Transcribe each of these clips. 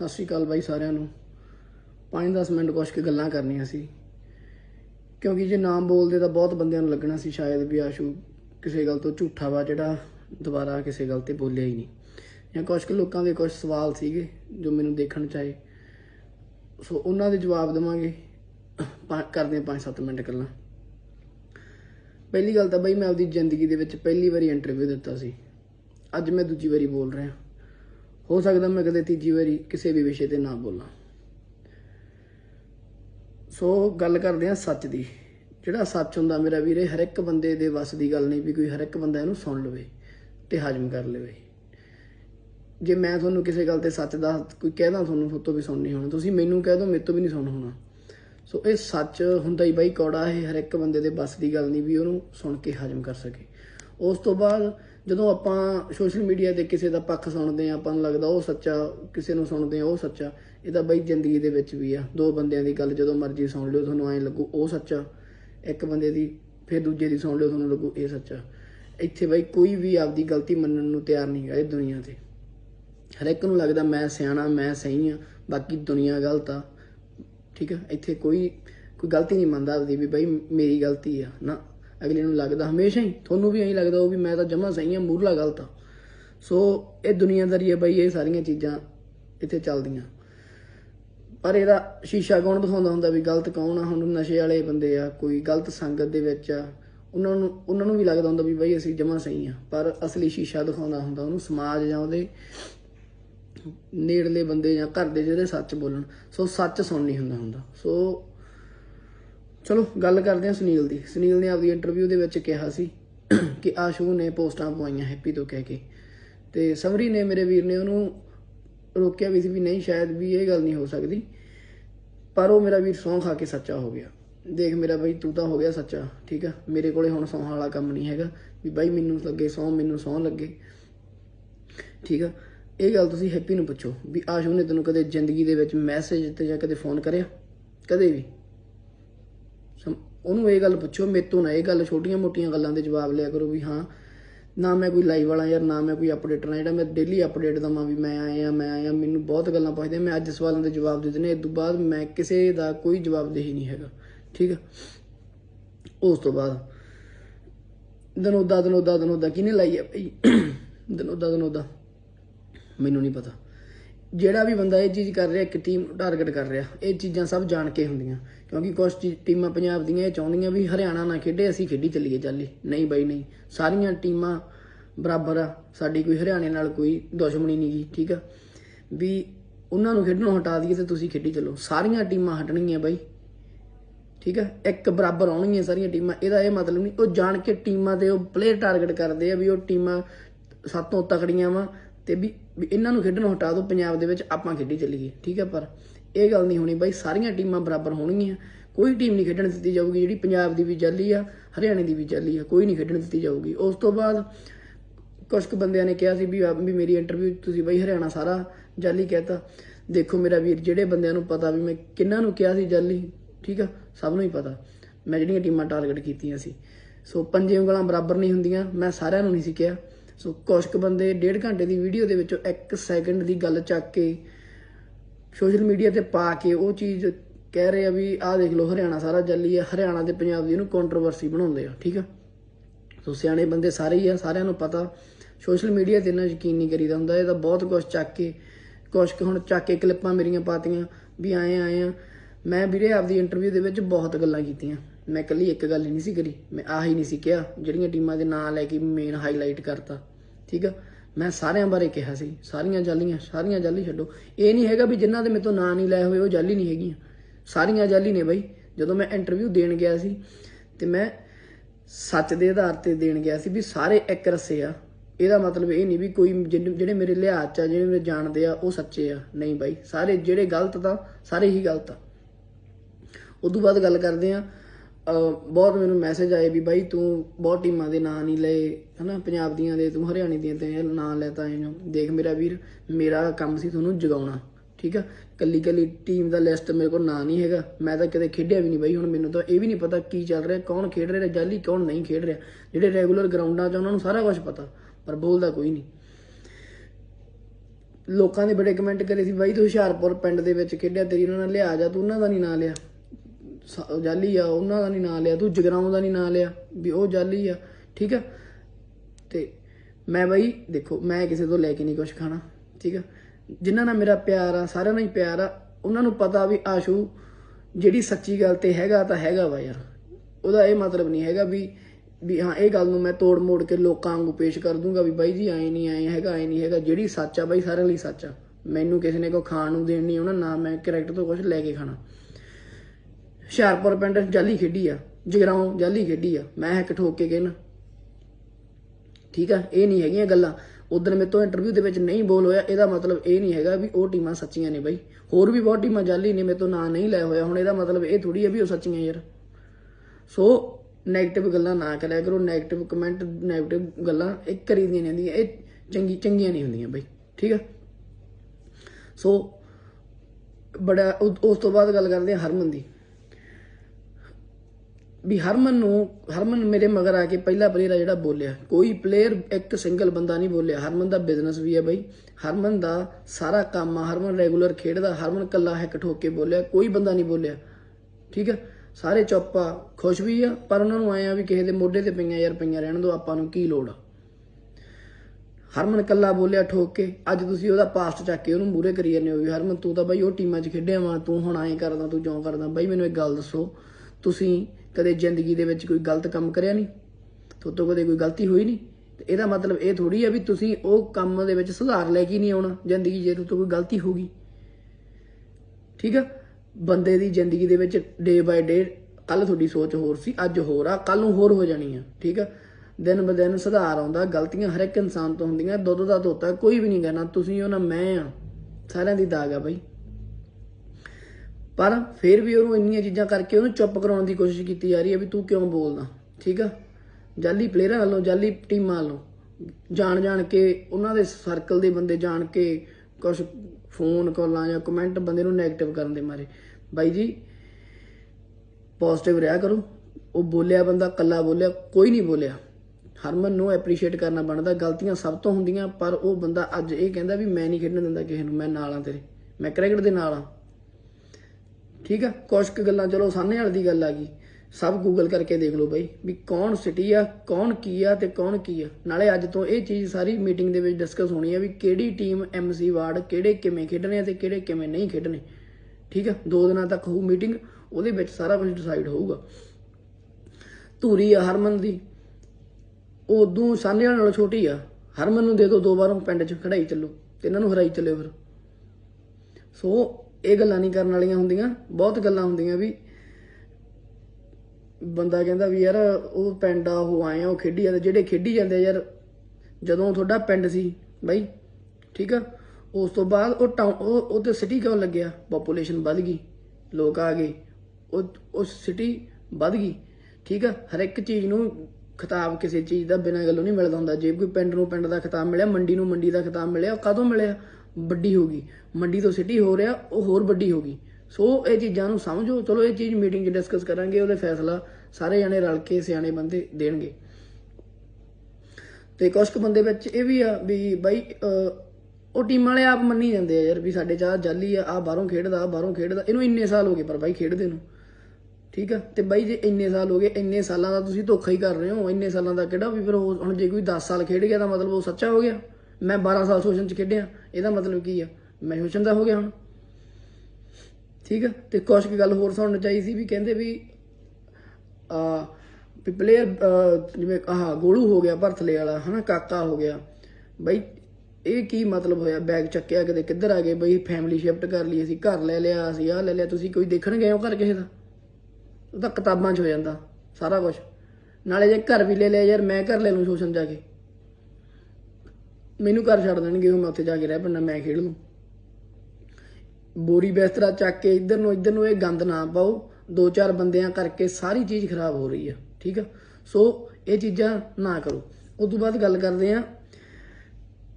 ਸਤਿ ਸ਼੍ਰੀ ਅਕਾਲ ਬਾਈ ਸਾਰਿਆਂ ਨੂੰ। 5-10 ਮਿੰਟ ਕੁਛ ਕੁ ਗੱਲਾਂ ਕਰਨੀਆਂ ਸੀ। ਕਿਉਂਕਿ ਜੇ ਨਾਮ ਬੋਲਦੇ ਤਾਂ ਬਹੁਤ ਬੰਦਿਆਂ ਨੂੰ ਲੱਗਣਾ ਸੀ ਸ਼ਾਇਦ ਵੀ ਆਸ਼ੂ ਕਿਸੇ ਗੱਲ ਤੋਂ ਝੂਠਾ ਵਾ ਜਿਹੜਾ ਦੁਬਾਰਾ ਕਿਸੇ ਗੱਲ ਤੇ ਬੋਲਿਆ ਹੀ ਨਹੀਂ। ਜਾਂ ਕੁਛ ਕੁ ਲੋਕਾਂ ਦੇ ਕੁਝ ਸਵਾਲ ਸੀਗੇ ਜੋ ਮੈਨੂੰ ਦੇਖਣ ਚ ਆਏ। ਸੋ ਉਹਨਾਂ ਦੇ ਜਵਾਬ ਦੇਵਾਂਗੇ। ਕਰਦੇ ਹਾਂ 5-7 ਮਿੰਟ ਗੱਲਾਂ। ਪਹਿਲੀ ਗੱਲ ਤਾਂ ਬਈ ਮੈਂ ਆਪਦੀ ਜ਼ਿੰਦਗੀ ਦੇ ਵਿੱਚ ਪਹਿਲੀ ਵਾਰੀ ਇੰਟਰਵਿਊ ਦਿੱਤਾ ਸੀ। ਅੱਜ ਮੈਂ ਦੂਜੀ ਵਾਰੀ ਬੋਲ ਰਿਹਾ। ਹੋ ਸਕਦਾ ਮੈਂ ਕਦੇ ਤੀਜੀ ਵਾਰੀ ਕਿਸੇ ਵੀ ਵਿਸ਼ੇ ਤੇ ਨਾ ਬੋਲਾਂ। ਸੋ ਗੱਲ ਕਰਦੇ ਹਾਂ ਸੱਚ ਦੀ। ਜਿਹੜਾ ਸੱਚ ਹੁੰਦਾ ਮੇਰਾ ਵੀਰੇ, ਹਰ ਇੱਕ ਬੰਦੇ ਦੇ ਵੱਸ ਦੀ ਗੱਲ ਨਹੀਂ ਵੀ ਕੋਈ ਹਰ ਇੱਕ ਬੰਦਾ ਇਹਨੂੰ ਸੁਣ ਲਵੇ ਤੇ ਹਾਜ਼ਮ ਕਰ ਲਵੇ। ਜੇ ਮੈਂ ਤੁਹਾਨੂੰ ਕਿਸੇ ਗੱਲ ਤੇ ਸੱਚ ਦਾ, ਕੋਈ ਕਹਿਦਾ ਤੁਹਾਨੂੰ ਤੁਹਾਤੋਂ ਵੀ ਸੁਣਨੀ ਹੋਣਾ। ਤੁਸੀਂ ਮੈਨੂੰ ਕਹਿ ਦੋ, ਮੇਰੇ ਤੋਂ ਵੀ ਨਹੀਂ ਸੁਣ ਹੋਣਾ। ਸੋ ਇਹ ਸੱਚ ਹੁੰਦਾ ਹੀ ਬਾਈ ਕੌੜਾ, ਇਹ ਹਰ ਇੱਕ ਬੰਦੇ ਦੇ ਵੱਸ ਦੀ ਗੱਲ ਨਹੀਂ ਵੀ ਉਹਨੂੰ ਸੁਣ ਕੇ ਹਾਜ਼ਮ ਕਰ ਸਕੇ। ਉਸ ਤੋਂ ਬਾਅਦ ਜਦੋਂ ਆਪਾਂ ਸੋਸ਼ਲ ਮੀਡੀਆ ਤੇ ਕਿਸੇ ਦਾ ਪੱਖ ਸੁਣਦੇ ਆ ਆਪਾਂ ਨੂੰ ਲੱਗਦਾ ਉਹ ਸੱਚਾ, ਕਿਸੇ ਨੂੰ ਸੁਣਦੇ ਆ ਉਹ ਸੱਚਾ, ਇਹ ਤਾਂ ਬਈ ਜ਼ਿੰਦਗੀ ਦੇ ਵਿੱਚ ਵੀ ਆ। ਦੋ ਬੰਦਿਆਂ ਦੀ ਗੱਲ ਜਦੋਂ ਮਰਜ਼ੀ ਸੁਣ ਲਿਓ, ਤੁਹਾਨੂੰ ਐਂ ਲੱਗੂ ਉਹ ਸੱਚਾ। ਇੱਕ ਬੰਦੇ ਦੀ, ਫਿਰ ਦੂਜੇ ਦੀ ਸੁਣ ਲਿਓ, ਤੁਹਾਨੂੰ ਲੱਗੂ ਇਹ ਸੱਚਾ। ਇੱਥੇ ਬਈ ਕੋਈ ਵੀ ਆਪਦੀ ਗਲਤੀ ਮੰਨਣ ਨੂੰ ਤਿਆਰ ਨਹੀਂ ਹੈ ਇਹ ਦੁਨੀਆ ਤੇ। ਹਰ ਇੱਕ ਨੂੰ ਲੱਗਦਾ ਮੈਂ ਸਿਆਣਾ, ਮੈਂ ਸਹੀ ਆ, ਬਾਕੀ ਦੁਨੀਆ ਗਲਤ ਆ। ਠੀਕ ਆ? ਇੱਥੇ ਕੋਈ ਕੋਈ ਗਲਤੀ ਨਹੀਂ ਮੰਨਦਾ ਆਪਦੀ ਵੀ ਬਈ ਮੇਰੀ ਗਲਤੀ ਆ। ਨਾ ਅਗਲੇ ਨੂੰ ਲੱਗਦਾ, ਹਮੇਸ਼ਾ ਹੀ, ਤੁਹਾਨੂੰ ਵੀ ਐਂ ਲੱਗਦਾ ਉਹ ਵੀ ਮੈਂ ਤਾਂ ਜਮਾ ਸਹੀ ਆ ਮੂਰਲਾ ਗਲਤ ਆ ਸੋ ਇਹ ਦੁਨੀਆਦਾਰੀ ਹੈ ਬਈ, ਇਹ ਸਾਰੀਆਂ ਚੀਜ਼ਾਂ ਇੱਥੇ ਚੱਲਦੀਆਂ। ਪਰ ਇਹਦਾ ਸ਼ੀਸ਼ਾ ਕੌਣ ਦਿਖਾਉਂਦਾ ਹੁੰਦਾ ਵੀ ਗਲਤ ਕੌਣ ਆ? ਹੁਣ ਨਸ਼ੇ ਵਾਲੇ ਬੰਦੇ ਆ, ਕੋਈ ਗਲਤ ਸੰਗਤ ਦੇ ਵਿੱਚ ਆ। ਉਹਨਾਂ ਨੂੰ ਉਹਨਾਂ ਨੂੰ ਵੀ ਲੱਗਦਾ ਹੁੰਦਾ ਵੀ ਬਈ ਅਸੀਂ ਜਮਾ ਸਹੀ ਆ ਪਰ ਅਸਲੀ ਸ਼ੀਸ਼ਾ ਦਿਖਾਉਂਦਾ ਹੁੰਦਾ ਉਹਨੂੰ ਸਮਾਜ ਜਾਂ ਉਹਦੇ ਨੇੜਲੇ ਬੰਦੇ ਜਾਂ ਘਰ ਦੇ ਜਿਹੜੇ ਸੱਚ ਬੋਲਣ। ਸੋ ਸੱਚ ਸੁਣ ਨਹੀਂ ਹੁੰਦਾ ਹੁੰਦਾ। ਸੋ ਚਲੋ, ਗੱਲ ਕਰਦੇ ਹਾਂ ਸੁਨੀਲ ਦੀ। ਸੁਨੀਲ ਨੇ ਆਪਦੀ ਇੰਟਰਵਿਊ ਦੇ ਵਿੱਚ ਕਿਹਾ ਸੀ ਕਿ ਆਸ਼ੂ ਨੇ ਪੋਸਟਾਂ ਪਵਾਈਆਂ ਹੈਪੀ ਤੋਂ ਕਹਿ ਕੇ। ਤੇ ਸਮਰੀ ਨੇ ਮੇਰੇ ਵੀਰ ਨੇ ਉਹਨੂੰ ਰੋਕਿਆ ਵੀ ਸੀ ਵੀ ਨਹੀਂ, ਸ਼ਾਇਦ ਵੀ ਇਹ ਗੱਲ ਨਹੀਂ ਹੋ ਸਕਦੀ। ਪਰ ਉਹ ਮੇਰਾ ਵੀਰ ਸੌਂ ਖਾ ਕੇ ਸੱਚਾ ਹੋ ਗਿਆ। ਦੇਖ ਮੇਰਾ ਬਈ, ਤੂੰ ਤਾਂ ਹੋ ਗਿਆ ਸੱਚਾ, ਠੀਕ ਆ? ਮੇਰੇ ਕੋਲੇ ਹੁਣ ਸੌਂ ਵਾਲਾ ਕੰਮ ਨਹੀਂ ਹੈਗਾ। ਵੀ ਬਾਈ ਮੈਨੂੰ ਲੱਗੇ ਸੌਂ, ਮੈਨੂੰ ਸੌਂ ਲੱਗੇ। ਠੀਕ ਆ? ਇਹ ਗੱਲ ਤੁਸੀਂ ਹੈਪੀ ਨੂੰ ਪੁੱਛੋ ਵੀ ਆਸ਼ੂ ਨੇ ਤੈਨੂੰ ਕਦੇ ਜ਼ਿੰਦਗੀ ਦੇ ਵਿੱਚ ਮੈਸੇਜ ਤੇ ਜਾਂ ਕਦੇ ਫੋਨ ਕਰਿਆ? ਕਦੇ ਵੀ? ਉਹਨੂੰ ਇਹ ਗੱਲ ਪੁੱਛੋ ਮੇਰੇ ਤੋਂ ਨਾ ਇਹ ਗੱਲ ਛੋਟੀਆਂ-ਮੋਟੀਆਂ ਗੱਲਾਂ ਦੇ ਜਵਾਬ ਲਿਆ ਕਰੋ ਵੀ ਹਾਂ, ਨਾ ਮੈਂ ਕੋਈ ਲਾਈਵ ਵਾਲਾ ਯਾਰ, ਨਾ ਮੈਂ ਕੋਈ ਅਪਡੇਟਰ ਆ ਜਿਹੜਾ ਮੈਂ ਡੇਲੀ ਅਪਡੇਟ ਦਵਾਂ ਵੀ ਮੈਂ ਆਇਆ ਮੈਂ ਆਇਆ, ਮੈਨੂੰ ਬਹੁਤ ਗੱਲਾਂ ਪੁੱਛਦੇ, ਮੈਂ ਅੱਜ ਸਵਾਲਾਂ ਦੇ ਜਵਾਬ ਦੇ ਦਿੰਨੇ ਇਸ ਤੋਂ ਬਾਅਦ ਮੈਂ ਕਿਸੇ ਦਾ ਕੋਈ ਜਵਾਬ ਦੇ ਨਹੀਂ ਹੈਗਾ, ਠੀਕ ਆ? ਉਸ ਤੋਂ ਬਾਅਦ, ਦਨੋਦਾ ਦਨੋਦਾ ਦਨੋਦਾ ਕਿਹਨੇ ਲਾਈ ਹੈ ਭਾਈ ਦਨੋਦਾ ਦਨੋਦਾ, ਮੈਨੂੰ ਨਹੀਂ ਪਤਾ। ਜਿਹੜਾ ਵੀ ਬੰਦਾ ਇਹ ਚੀਜ਼ ਕਰ ਰਿਹਾ, ਇੱਕ ਟੀਮ ਟਾਰਗੇਟ ਕਰ ਰਿਹਾ, ਇਹ ਚੀਜ਼ਾਂ ਸਭ ਜਾਣ ਕੇ ਹੁੰਦੀਆਂ। ਕਿਉਂਕਿ ਕੁਝ ਚੀ- ਟੀਮਾਂ ਪੰਜਾਬ ਦੀਆਂ ਇਹ ਚਾਹੁੰਦੀਆਂ ਵੀ ਹਰਿਆਣਾ ਨਾ ਖੇਡੇ, ਅਸੀਂ ਖੇਡੀ ਚੱਲੀਏ ਚੱਲੀ ਨਹੀਂ ਬਾਈ, ਨਹੀਂ। ਸਾਰੀਆਂ ਟੀਮਾਂ ਬਰਾਬਰ ਆ। ਸਾਡੀ ਕੋਈ ਹਰਿਆਣੇ ਨਾਲ ਕੋਈ ਦੁਸ਼ਮਣੀ ਨਹੀਂ ਗੀ, ਠੀਕ ਆ? ਵੀ ਉਹਨਾਂ ਨੂੰ ਖੇਡਣੋਂ ਹਟਾ ਦਈਏ ਤੇ ਤੁਸੀਂ ਖੇਡੀ ਚੱਲੋ। ਸਾਰੀਆਂ ਟੀਮਾਂ ਹਟਣਗੀਆਂ ਬਾਈ। ਠੀਕ ਆ? ਇੱਕ ਬਰਾਬਰ ਆਉਣਗੀਆਂ ਸਾਰੀਆਂ ਟੀਮਾਂ। ਇਹਦਾ ਇਹ ਮਤਲਬ ਨਹੀਂ, ਉਹ ਜਾਣ ਕੇ ਟੀਮਾਂ ਦੇ ਉਹ ਪਲੇਅਰ ਟਾਰਗੇਟ ਕਰਦੇ ਆ ਵੀ ਉਹ ਟੀਮਾਂ ਸਭ ਤੋਂ ਤਕੜੀਆਂ ਵਾ ਤੇ ਵੀ ਇਹਨਾਂ ਨੂੰ ਖੇਡਣੋਂ ਹਟਾ ਦਿਓ ਪੰਜਾਬ ਦੇ ਵਿੱਚ ਆਪਾਂ ਖੇਡੀ ਚੱਲੀਏ, ਠੀਕ ਹੈ ਪਰ ਇਹ ਗੱਲ ਨਹੀਂ ਹੋਣੀ ਬਾਈ, ਸਾਰੀਆਂ ਟੀਮਾਂ ਬਰਾਬਰ ਹੋਣਗੀਆਂ। ਕੋਈ ਟੀਮ ਨਹੀਂ ਖੇਡਣ ਦਿੱਤੀ ਜਾਊਗੀ, ਜਿਹੜੀ ਪੰਜਾਬ ਦੀ ਵੀ ਜਾਲੀ ਆ, ਹਰਿਆਣੇ ਦੀ ਵੀ ਜਾਲੀ ਆ, ਕੋਈ ਨਹੀਂ ਖੇਡਣ ਦਿੱਤੀ ਜਾਊਗੀ। ਉਸ ਤੋਂ ਬਾਅਦ ਕੁਝ ਕੁ ਬੰਦਿਆਂ ਨੇ ਕਿਹਾ ਸੀ ਵੀ ਆ- ਵੀ ਮੇਰੀ ਇੰਟਰਵਿਊ ਤੁਸੀਂ ਬਾਈ ਹਰਿਆਣਾ ਸਾਰਾ ਜਾਲੀ ਕਹਿਤਾ। ਦੇਖੋ ਮੇਰਾ ਵੀਰ, ਜਿਹੜੇ ਬੰਦਿਆਂ ਨੂੰ ਪਤਾ ਵੀ ਮੈਂ ਕਿੰਨਾਂ ਨੂੰ ਕਿਹਾ ਸੀ ਜਾਲੀ, ਠੀਕ ਆ, ਸਭ ਨੂੰ ਹੀ ਪਤਾ। ਮੈਂ ਜਿਹੜੀਆਂ ਟੀਮਾਂ ਟਾਰਗੇਟ ਕੀਤੀਆਂ ਸੀ। ਸੋ ਪੰਜੇ ਉਂਗਲਾਂ ਬਰਾਬਰ ਨਹੀਂ ਹੁੰਦੀਆਂ, ਮੈਂ ਸਾਰਿਆਂ ਨੂੰ ਨਹੀਂ ਸੀ ਕਿਹਾ। ਸੋ ਕੁਝ ਕੁ ਬੰਦੇ ਡੇਢ ਘੰਟੇ ਦੀ ਵੀਡੀਓ ਦੇ ਵਿੱਚੋਂ 1 ਸੈਕਿੰਡ ਦੀ ਗੱਲ ਚੱਕ ਕੇ ਸੋਸ਼ਲ ਮੀਡੀਆ ਤੇ ਪਾ ਕੇ ਉਹ ਚੀਜ਼ ਕਹਿ ਰਹੇ ਆ ਵੀ ਆਹ ਦੇਖ ਲਓ ਹਰਿਆਣਾ ਸਾਰਾ ਜੱਲੀ ਆ, ਹਰਿਆਣਾ ਤੇ ਪੰਜਾਬ ਦੀ ਇਹਨੂੰ ਕੰਟਰੋਵਰਸੀ ਬਣਾਉਂਦੇ ਆ, ਠੀਕ ਆ? ਸੋ ਸਿਆਣੇ ਬੰਦੇ ਸਾਰੇ ਹੀ ਆ, ਸਾਰਿਆਂ ਨੂੰ ਪਤਾ ਸੋਸ਼ਲ ਮੀਡੀਆ ਤੇ ਇੰਨਾ ਯਕੀਨ ਨਹੀਂ ਕਰੀਦਾ ਹੁੰਦਾ, ਇਹ ਤਾਂ ਬਹੁਤ ਕੁਝ ਚੱਕ ਕੇ ਕੁਛ ਕੁ ਹੁਣ ਚੱਕ ਕੇ ਕਲਿੱਪਾਂ ਮੇਰੀਆਂ ਪਾਤੀਆਂ ਵੀ ਆਏ ਆਏ ਆ। ਮੈਂ ਵੀਰੇ ਆਪਦੀ ਇੰਟਰਵਿਊ ਦੇ ਵਿੱਚ ਬਹੁਤ ਗੱਲਾਂ ਕੀਤੀਆਂ, ਮੈਂ ਇਕੱਲੀ ਇੱਕ ਗੱਲ ਹੀ ਨਹੀਂ ਸੀ ਕਰੀ, ਮੈਂ ਆਹੀ ਨਹੀਂ ਸੀ ਕਿਹਾ, ਜਿਹੜੀਆਂ ਟੀਮਾਂ ਦੇ ਨਾਂ ਲੈ ਕੇ ਮੇਨ ਹਾਈਲਾਈਟ ਕਰਤਾ। ਠੀਕ ਆ? ਮੈਂ ਸਾਰਿਆਂ ਬਾਰੇ ਕਿਹਾ ਸੀ। ਸਾਰੀਆਂ ਜਾਲੀਆਂ, ਸਾਰੀਆਂ ਜਾਲੀ ਛੱਡੋ। ਇਹ ਨਹੀਂ ਹੈਗਾ ਵੀ ਜਿਨ੍ਹਾਂ ਦੇ ਮੇਰੇ ਤੋਂ ਨਾਂ ਨਹੀਂ ਲਏ ਹੋਏ, ਉਹ ਜਾਲੀ ਨਹੀਂ ਹੈਗੀਆਂ। ਸਾਰੀਆਂ ਜਾਲੀ ਨੇ ਬਈ। ਜਦੋਂ ਮੈਂ ਇੰਟਰਵਿਊ ਦੇਣ ਗਿਆ ਸੀ ਤੇ ਮੈਂ ਸੱਚ ਦੇ ਆਧਾਰ ਤੇ ਦੇਣ ਗਿਆ ਸੀ ਵੀ ਸਾਰੇ ਇੱਕ ਰਸੇ ਆ। ਇਹਦਾ ਮਤਲਬ ਇਹ ਨਹੀਂ ਵੀ ਕੋਈ ਜਿਨ- ਜਿਹੜੇ ਮੇਰੇ ਲਿਹਾਜ਼ ਆ, ਜਿਹੜੇ ਮੇਰੇ ਜਾਣਦੇ ਆ, ਉਹ ਸੱਚੇ ਆ। ਨਹੀਂ ਬਾਈ। ਸਾਰੇ ਜਿਹੜੇ ਗਲਤ ਤਾਂ, ਸਾਰੇ ਹੀ ਗਲਤ ਆ। ਉਦੋਂ ਬਾਅਦ ਗੱਲ ਕਰਦੇ ਆ ਬਹੁਤ ਮੈਨੂੰ ਮੈਸੇਜ ਆਏ ਵੀ ਬਾਈ ਤੂੰ ਬਹੁਤ ਟੀਮਾਂ ਦੇ ਨਾਂ ਨਹੀਂ ਲਏ, ਹਨਾ, ਪੰਜਾਬ ਦੀਆਂ ਦੇ, ਤੂੰ ਹਰਿਆਣੇ ਦੀਆਂ ਤੇ ਨਾਂ ਲੈਤਾ ਆਏ ਹੋ ਦੇਖ ਮੇਰਾ ਵੀਰ, ਮੇਰਾ ਕੰਮ ਸੀ ਤੁਹਾਨੂੰ ਜਗਾਉਣਾ, ਠੀਕ ਆ? ਕੱਲੀ ਕੱਲੀ ਟੀਮ ਦਾ ਲਿਸਟ ਮੇਰੇ ਕੋਲ ਨਾਂ ਨਹੀਂ ਹੈਗਾ, ਮੈਂ ਤਾਂ ਕਦੇ ਖੇਡਿਆ ਵੀ ਨਹੀਂ ਬਾਈ, ਹੁਣ ਮੈਨੂੰ ਤਾਂ ਇਹ ਵੀ ਨਹੀਂ ਪਤਾ ਕੀ ਚੱਲ ਰਿਹਾ, ਕੌਣ ਖੇਡ ਰਿਹਾ ਜਾਲੀ ਕੌਣ ਨਹੀਂ ਖੇਡ ਰਿਹਾ, ਜਿਹੜੇ ਰੈਗੂਲਰ ਗਰਾਊਂਡਾਂ 'ਚ ਉਹਨਾਂ ਨੂੰ ਸਾਰਾ ਕੁਝ ਪਤਾ, ਪਰ ਬੋਲਦਾ ਕੋਈ ਨਹੀਂ। ਲੋਕਾਂ ਦੇ ਬੜੇ ਕਮੈਂਟ ਕਰੇ ਸੀ, ਬਾਈ ਤੂੰ ਹੁਸ਼ਿਆਰਪੁਰ ਪਿੰਡ ਦੇ ਵਿੱਚ ਖੇਡਿਆ, ਤੇਰੀ ਉਹਨਾਂ ਨਾਲ ਲਿਆ ਜਾ, ਤੂੰ ਉਹਨਾਂ ਦਾ ਨਹੀਂ ਨਾਂ ਲਿਆ। ਸ- ਜਾਲੀ ਆ, ਉਹਨਾਂ ਦਾ ਨਹੀਂ ਨਾਂ ਲਿਆ, ਤੂੰ ਜਗਰਾਉਂ ਦਾ ਨਹੀਂ ਨਾਂ ਲਿਆ, ਵੀ ਉਹ ਜਾਲੀ ਆ, ਠੀਕ ਆ? ਤੇ ਮੈਂ ਬਾਈ, ਦੇਖੋ, ਮੈਂ ਕਿਸੇ ਤੋਂ ਲੈ ਕੇ ਨਹੀਂ ਕੁਝ ਖਾਣਾ, ਠੀਕ ਆ? ਜਿਨ੍ਹਾਂ ਨਾਲ ਮੇਰਾ ਪਿਆਰ ਆ, ਸਾਰਿਆਂ ਨਾਲ ਹੀ ਪਿਆਰ ਆ, ਉਹਨਾਂ ਨੂੰ ਪਤਾ ਵੀ ਆਸ਼ੂ ਜਿਹੜੀ ਸੱਚੀ ਗੱਲ ਤੇ ਹੈਗਾ ਤਾਂ ਹੈਗਾ ਵਾ ਯਾਰ। ਉਹਦਾ ਇਹ ਮਤਲਬ ਨਹੀਂ ਹੈਗਾ ਵੀ ਵੀ ਹਾਂ, ਇਹ ਗੱਲ ਨੂੰ ਮੈਂ ਤੋੜ ਮੋੜ ਕੇ ਲੋਕਾਂ ਵਾਂਗੂ ਪੇਸ਼ ਕਰ ਦੂੰਗਾ ਵੀ ਬਾਈ ਜੀ ਆਏ ਨਹੀਂ, ਐ ਹੈਗਾ, ਐ ਨਹੀਂ ਹੈਗਾ, ਜਿਹੜੀ ਸੱਚ ਆ ਬਾਈ ਸਾਰਿਆਂ ਲਈ ਸੱਚ ਆ। ਮੈਨੂੰ ਕਿਸੇ ਨੇ ਕੋ ਖਾਣ ਨੂੰ ਦੇਣ ਨਹੀਂ ਉਹਨਾਂ ਨਾ ਮੈਂ ਕਰੈਕਟ ਤੋਂ ਕੁਝ ਲੈ ਕੇ ਖਾਣਾ। ਹੁਸ਼ਿਆਰਪੁਰ ਪਿੰਡ ਜਾਲੀ ਖੇਡੀ ਆ, ਜਗਰਾਉਂ ਜਾਲੀ ਖੇਡੀ ਆ, ਮੈਂ ਇੱਕ ਠੋਕ ਕੇ ਕਹਿਣਾ। ਠੀਕ ਆ, ਇਹ ਨਹੀਂ ਹੈਗੀਆਂ ਗੱਲਾਂ। ਉਦੋਂ ਮੇਰੇ ਤੋਂ ਇੰਟਰਵਿਊ ਦੇ ਵਿੱਚ ਨਹੀਂ ਬੋਲ ਹੋਇਆ, ਇਹਦਾ ਮਤਲਬ ਇਹ ਨਹੀਂ ਹੈਗਾ ਵੀ ਉਹ ਟੀਮਾਂ ਸੱਚੀਆਂ ਨੇ ਬਾਈ। ਹੋਰ ਵੀ ਬਹੁਤ ਟੀਮਾਂ ਜਾਲੀ ਨੇ, ਮੇਰੇ ਤੋਂ ਨਾਂ ਨਹੀਂ ਲੈ ਹੋਇਆ। ਹੁਣ ਇਹਦਾ ਮਤਲਬ ਇਹ ਥੋੜੀ ਆ ਵੀ ਉਹ ਸੱਚੀਆਂ ਯਾਰ। ਸੋ ਨੈਗੇਟਿਵ ਗੱਲਾਂ ਨਾ ਕਰਿਆ ਕਰੋ ਨੈਗੇਟਿਵ ਕਮੈਂਟ ਨੈਗੇਟਿਵ ਗੱਲਾਂ ਇੱਕ ਕਰੀ ਦੀਆਂ ਨਹੀਂ ਹੁੰਦੀਆਂ, ਇਹ ਚੰਗੀ, ਚੰਗੀਆਂ ਨਹੀਂ ਹੁੰਦੀਆਂ ਬਾਈ। ਠੀਕ ਆ? ਸੋ, ਬੜਾ ਉਸ ਤੋਂ ਬਾਅਦ ਗੱਲ ਕਰਦੇ ਹਾਂ ਹਰਮਨ ਦੀ। ਵੀ ਹਰਮਨ ਨੂੰ, ਹਰਮਨ ਮੇਰੇ ਮਗਰ ਆ ਕੇ ਪਹਿਲਾ ਪਲੇਅਰ ਆ ਜਿਹੜਾ ਬੋਲਿਆ। ਕੋਈ ਪਲੇਅਰ ਇੱਕ ਸਿੰਗਲ ਬੰਦਾ ਨਹੀਂ ਬੋਲਿਆ। ਹਰਮਨ ਦਾ ਬਿਜ਼ਨਸ ਵੀ ਹੈ ਬਈ। ਹਰਮਨ ਦਾ ਸਾਰਾ ਕੰਮ ਆ, ਹਰਮਨ ਰੈਗੂਲਰ ਖੇਡਦਾ, ਹਰਮਨ ਕੱਲਾ ਹੈ ਠੋਕ ਕੇ ਬੋਲਿਆ, ਕੋਈ ਬੰਦਾ ਨਹੀਂ ਬੋਲਿਆ। ਠੀਕ ਹੈ ਸਾਰੇ ਚੌਪਾ ਖੁਸ਼ ਵੀ ਆ, ਪਰ ਉਹਨਾਂ ਨੂੰ ਆਇਆ ਵੀ ਕਿਸੇ ਦੇ ਮੋਢੇ ਤੇ ਪਈਆਂ ਯਾਰ ਪਈਆਂ ਰਹਿਣ ਦੋ, ਆਪਾਂ ਨੂੰ ਕੀ ਲੋੜ ਆ? ਹਰਮਨ ਕੱਲਾ ਬੋਲਿਆ ਠੋਕ ਕੇ, ਅੱਜ ਤੁਸੀਂ ਉਹਦਾ ਪਾਸਟ ਚੱਕ ਕੇ ਉਹਨੂੰ ਮੂਰੇ ਕਰੀ ਜਾਂਦੇ ਹੋ ਵੀ ਹਰਮਨ ਤੂੰ ਤਾਂ ਬਾਈ ਉਹ ਟੀਮਾਂ 'ਚ ਖੇਡਿਆ ਵਾਂ, ਤੂੰ ਹੁਣ ਐਂ ਕਰਦਾ, ਤੂੰ ਜਿਉਂ ਕਰਦਾ। ਬਾਈ ਮੈਨੂੰ ਇੱਕ ਗੱਲ ਦੱਸੋ, ਤੁਸੀਂ ਕਦੇ ਜ਼ਿੰਦਗੀ ਦੇ ਵਿੱਚ ਕੋਈ ਗਲਤ ਕੰਮ ਕਰਿਆ ਨਹੀਂ ਤੁਹਾਤੋਂ ਕਦੇ ਕੋਈ ਗਲਤੀ ਹੋਈ ਨਹੀਂ। ਤੇ ਇਹਦਾ ਮਤਲਬ ਇਹ ਥੋੜੀ ਆ ਵੀ ਤੁਸੀਂ ਉਹ ਕੰਮ ਦੇ ਵਿੱਚ ਸੁਧਾਰ ਲੈ ਕੇ ਨਹੀਂ ਆਉਣਾ, ਜ਼ਿੰਦਗੀ ਜੇ ਤੁਹਾਤੋਂ ਕੋਈ ਗਲਤੀ ਹੋ ਗਈ। ਠੀਕ ਆ? ਬੰਦੇ ਦੀ ਜ਼ਿੰਦਗੀ ਦੇ ਵਿੱਚ ਡੇ ਬਾਏ ਡੇ ਕੱਲ ਤੁਹਾਡੀ ਸੋਚ ਹੋਰ ਸੀ, ਅੱਜ ਹੋਰ ਆ ਕੱਲ ਨੂੰ ਹੋਰ ਹੋ ਜਾਣੀ ਆ। ਠੀਕ ਆ? ਦਿਨ ਬ ਦਿਨ ਸੁਧਾਰ ਆਉਂਦਾ, ਗਲਤੀਆਂ ਹਰ ਇੱਕ ਇਨਸਾਨ ਤੋਂ ਹੁੰਦੀਆਂ, ਦੁੱਧ ਦਾ ਧੋਤਾ ਕੋਈ ਵੀ ਨਹੀਂ ਕਹਿਣਾ, ਤੁਸੀਂ ਉਹ ਨਾ ਮੈਂ ਆ, ਸਾਰਿਆਂ ਦੀ ਦਾਗ ਆ ਬਾਈ। ਪਰ ਫਿਰ ਵੀ ਉਹਨੂੰ ਇੰਨੀਆਂ ਚੀਜ਼ਾਂ ਕਰਕੇ ਉਹਨੂੰ ਚੁੱਪ ਕਰਾਉਣ ਦੀ ਕੋਸ਼ਿਸ਼ ਕੀਤੀ ਜਾ ਰਹੀ ਹੈ ਵੀ ਤੂੰ ਕਿਉਂ ਬੋਲਦਾ, ਠੀਕ ਆ? ਜਾਲੀ ਪਲੇਅਰਾਂ ਵੱਲੋਂ ਜਾਲੀ ਟੀਮਾਂ ਵੱਲੋਂ ਜਾਣ ਜਾਣ ਕੇ ਉਹਨਾਂ ਦੇ ਸਰਕਲ ਦੇ ਬੰਦੇ ਜਾਣ ਕੇ ਕੁਝ ਫੋਨ ਕਾਲਾਂ ਜਾਂ ਕਮੈਂਟ ਬੰਦੇ ਨੂੰ 네ਗੇਟਿਵ ਕਰਨ ਦੇ ਮਾਰੇ। ਬਾਈ ਜੀ ਪੋਜ਼ਿਟਿਵ ਰਿਹਾ ਕਰੋ। ਉਹ ਬੋਲਿਆ ਬੰਦਾ ਕੱਲਾ ਬੋਲਿਆ, ਕੋਈ ਨਹੀਂ ਬੋਲਿਆ। ਹਰਮਨ ਨੂੰ ਐਪਰੀਸ਼ੀਏਟ ਕਰਨਾ ਬਣਦਾ, ਗਲਤੀਆਂ ਸਭ ਤੋਂ ਹੁੰਦੀਆਂ, ਪਰ ਉਹ ਬੰਦਾ ਅੱਜ ਇਹ ਕਹਿੰਦਾ ਵੀ ਮੈਂ ਨਹੀਂ ਖੇਡਣ ਦਿੰਦਾ ਕਿਸੇ ਨੂੰ, ਮੈਂ ਨਾਲ ਆ ਤੇਰੇ। ਮੈਂ ਕ੍ਰਿਕਟ ਦੇ ਨਾਲ ਆ ਠੀਕ ਆ? ਕੁਛ ਕੁ ਗੱਲਾਂ, ਚਲੋ ਸਾਹਮਣੇ ਵਾਲੇ ਦੀ ਗੱਲ ਆ ਗਈ। ਸਭ ਗੂਗਲ ਕਰਕੇ ਦੇਖ ਲਓ ਬਾਈ ਵੀ ਕੌਣ ਸਿਟੀ ਆ, ਕੌਣ ਕੀ ਆ ਤੇ ਕੌਣ ਕੀ ਆ। ਨਾਲੇ ਅੱਜ ਤੋਂ ਇਹ ਚੀਜ਼ ਸਾਰੀ ਮੀਟਿੰਗ ਦੇ ਵਿੱਚ ਡਿਸਕਸ ਹੋਣੀ ਆ ਵੀ ਕਿਹੜੀ ਟੀਮ ਐਮਸੀ ਵਾਰਡ ਕਿਹੜੇ ਕਿਵੇਂ ਖੇਡਣੇ ਆ ਤੇ ਕਿਹੜੇ ਕਿਵੇਂ ਨਹੀਂ ਖੇਡਣੇ। ਠੀਕ ਆ? ਦੋ ਦਿਨਾਂ ਤੱਕ ਹੋਊ ਮੀਟਿੰਗ ਉਹਦੇ ਵਿੱਚ ਸਾਰਾ ਕੁਝ ਡਿਸਾਈਡ ਹੋਊਗਾ। ਧੂਰੀ ਆ ਹਰਮਨ ਦੀ। ਉਹ ਉਦੋਂ ਸਾਹਮਣੇ ਨਾਲੋਂ ਛੋਟੀ ਆ। ਹਰਮਨ ਨੂੰ ਦੇ ਦਿਓ ਦੋ ਵਾਰ ਪਿੰਡ 'ਚ ਖੜਾਈ ਚੱਲੋ ਤੇ ਇਹਨਾਂ ਨੂੰ ਹਰਾਈ ਚੱਲਿਓ ਫਿਰ। ਸੋ ਇਹ ਗੱਲਾਂ ਨਹੀਂ ਕਰਨ ਵਾਲੀਆਂ ਹੁੰਦੀਆਂ, ਬਹੁਤ ਗੱਲਾਂ ਹੁੰਦੀਆਂ ਵੀ। ਬੰਦਾ ਕਹਿੰਦਾ ਵੀ ਯਾਰ ਉਹ ਪਿੰਡ ਆ, ਉਹ ਆਏ ਆ, ਉਹ ਖੇਡੀ ਜਾਂਦੇ, ਜਿਹੜੇ ਖੇਡੀ ਜਾਂਦੇ ਯਾਰ, ਜਦੋਂ ਤੁਹਾਡਾ ਪਿੰਡ ਸੀ ਬਾਈ, ਠੀਕ ਆ? ਉਸ ਤੋਂ ਬਾਅਦ ਉਹ ਟਾਊਨ ਉਹ ਉਹ ਸਿਟੀ ਕਿਉਂ ਲੱਗਿਆ? ਪੋਪੂਲੇਸ਼ਨ ਵੱਧ ਗਈ, ਲੋਕ ਆ ਗਏ। ਉਹ ਉਹ ਸਿਟੀ ਵੱਧ ਗਈ, ਠੀਕ ਆ? ਹਰ ਇੱਕ ਚੀਜ਼ ਨੂੰ ਖਿਤਾਬ ਕਿਸੇ ਚੀਜ਼ ਦਾ ਬਿਨਾਂ ਗੱਲੋਂ ਨਹੀਂ ਮਿਲਦਾ ਹੁੰਦਾ। ਜੇ ਕੋਈ ਪਿੰਡ ਨੂੰ ਪਿੰਡ ਦਾ ਖਿਤਾਬ ਮਿਲਿਆ, ਮੰਡੀ ਨੂੰ ਮੰਡੀ ਦਾ ਖਿਤਾਬ ਮਿਲਿਆ, ਉਹ ਕਦੋਂ ਮਿਲਿਆ? ਵੱਡੀ ਹੋ ਗਈ। ਮੰਡੀ ਤੋਂ ਸਿਟੀ ਹੋ ਰਿਹਾ, ਉਹ ਹੋਰ ਵੱਡੀ ਹੋ ਗਈ। ਸੋ ਇਹ ਚੀਜ਼ਾਂ ਨੂੰ ਸਮਝੋ, ਚਲੋ ਇਹ ਚੀਜ਼ ਮੀਟਿੰਗ 'ਚ ਡਿਸਕਸ ਕਰਾਂਗੇ, ਉਹਦੇ ਫੈਸਲਾ ਸਾਰੇ ਜਣੇ ਰਲ ਕੇ ਸਿਆਣੇ ਬੰਦੇ ਦੇਣਗੇ। ਤੇ ਕੁਝ ਕੁ ਬੰਦੇ ਵਿੱਚ ਇਹ ਵੀ ਆ ਵੀ ਬਾਈ ਉਹ ਟੀਮ ਵਾਲੇ ਆਪ ਮੰਨੀ ਜਾਂਦੇ ਆ ਯਾਰ ਵੀ ਸਾਡੇ ਚਾਹ ਜਾਲੀ ਆ ਆ ਬਾਹਰੋਂ ਖੇਡਦਾ ਆ ਬਾਹਰੋਂ ਖੇਡਦਾ। ਇਹਨੂੰ ਇੰਨੇ ਸਾਲ ਹੋ ਗਏ ਪਰ ਬਾਈ ਖੇਡਦੇ ਨੂੰ। ਠੀਕ ਆ? ਤੇ ਬਾਈ ਜੇ ਇੰਨੇ ਸਾਲ ਹੋ ਗਏ, ਇੰਨੇ ਸਾਲਾਂ ਦਾ ਤੁਸੀਂ ਧੋਖਾ ਹੀ ਕਰ ਰਹੇ ਹੋ। ਇੰਨੇ ਸਾਲਾਂ ਦਾ ਕਿਹੜਾ ਵੀ ਫਿਰ ਉਹ, ਹੁਣ ਜੇ ਕੋਈ 10 ਸਾਲ ਖੇਡ ਗਿਆ ਤਾਂ ਮਤਲਬ ਉਹ ਸੱਚਾ ਹੋ ਗਿਆ। ਮੈਂ 12 ਸਾਲ ਸ਼ੋਸ਼ਣ ਚ ਖੇਡਿਆ, ਇਹਦਾ ਮਤਲਬ ਕੀ ਆ? ਮੈਂ ਸ਼ੋਸ਼ਣ ਦਾ ਹੋ ਗਿਆ ਹੁਣ। ਠੀਕ ਆ? ਤੇ ਕੁਛ ਕੁ ਗੱਲ ਹੋਰ ਸੁਣਨ ਚਾਹੀ ਸੀ ਵੀ ਕਹਿੰਦੇ ਵੀ, ਆ ਪਲੇਅਰ ਜਿਵੇਂ ਆਹ ਗੋਲੂ ਹੋ ਗਿਆ, ਭਰਥਲੇ ਵਾਲਾ, ਹਨਾ, ਕਾਕਾ ਹੋ ਗਿਆ। ਬਈ, ਇਹ ਕੀ ਮਤਲਬ ਹੋਇਆ? ਬੈਗ ਚੱਕਿਆ ਕਿਤੇ, ਕਿੱਧਰ ਆ ਗਏ? ਬਈ ਫੈਮਿਲੀ ਸ਼ਿਫਟ ਕਰ ਲਈ, ਅਸੀਂ ਘਰ ਲੈ ਲਿਆ, ਅਸੀਂ ਆਹ ਲੈ ਲਿਆ, ਤੁਸੀਂ ਕੋਈ ਦੇਖਣ ਗਏ ਹੋ ਘਰ ਕਿਸੇ ਦਾ? ਉਹ ਤਾਂ ਕਿਤਾਬਾਂ 'ਚ ਹੋ ਜਾਂਦਾ, ਸਾਰਾ ਕੁਝ ਨਾਲੇ ਜੇ ਘਰ ਵੀ ਲੈ ਲਿਆ ਯਾਰ, ਮੈਂ ਘਰ ਲੈ ਲੂੰ ਸ਼ੋਸ਼ਣ ਜਾ ਕੇ। ਮੈਨੂੰ ਘਰ ਛੱਡ ਦੇਣਗੇ, ਉਹ ਮੈਂ ਉੱਥੇ ਜਾ ਕੇ ਰਹਿ ਪੈਣਾ ਮੈਂ ਖੇਡ ਲੂੰ। ਬੋਰੀ ਬਿਸਤਰਾ ਚੱਕ ਕੇ ਇੱਧਰ ਨੂੰ ਇੱਧਰ ਨੂੰ ਇਹ ਗੰਦ ਨਾ ਪਾਓ। ਦੋ ਚਾਰ ਬੰਦਿਆਂ ਕਰਕੇ ਸਾਰੀ ਚੀਜ਼ ਖਰਾਬ ਹੋ ਰਹੀ ਆ, ਠੀਕ ਆ? ਸੋ ਇਹ ਚੀਜ਼ਾਂ ਨਾ ਕਰੋ। ਉਸ ਤੋਂ ਬਾਅਦ ਗੱਲ ਕਰਦੇ ਆ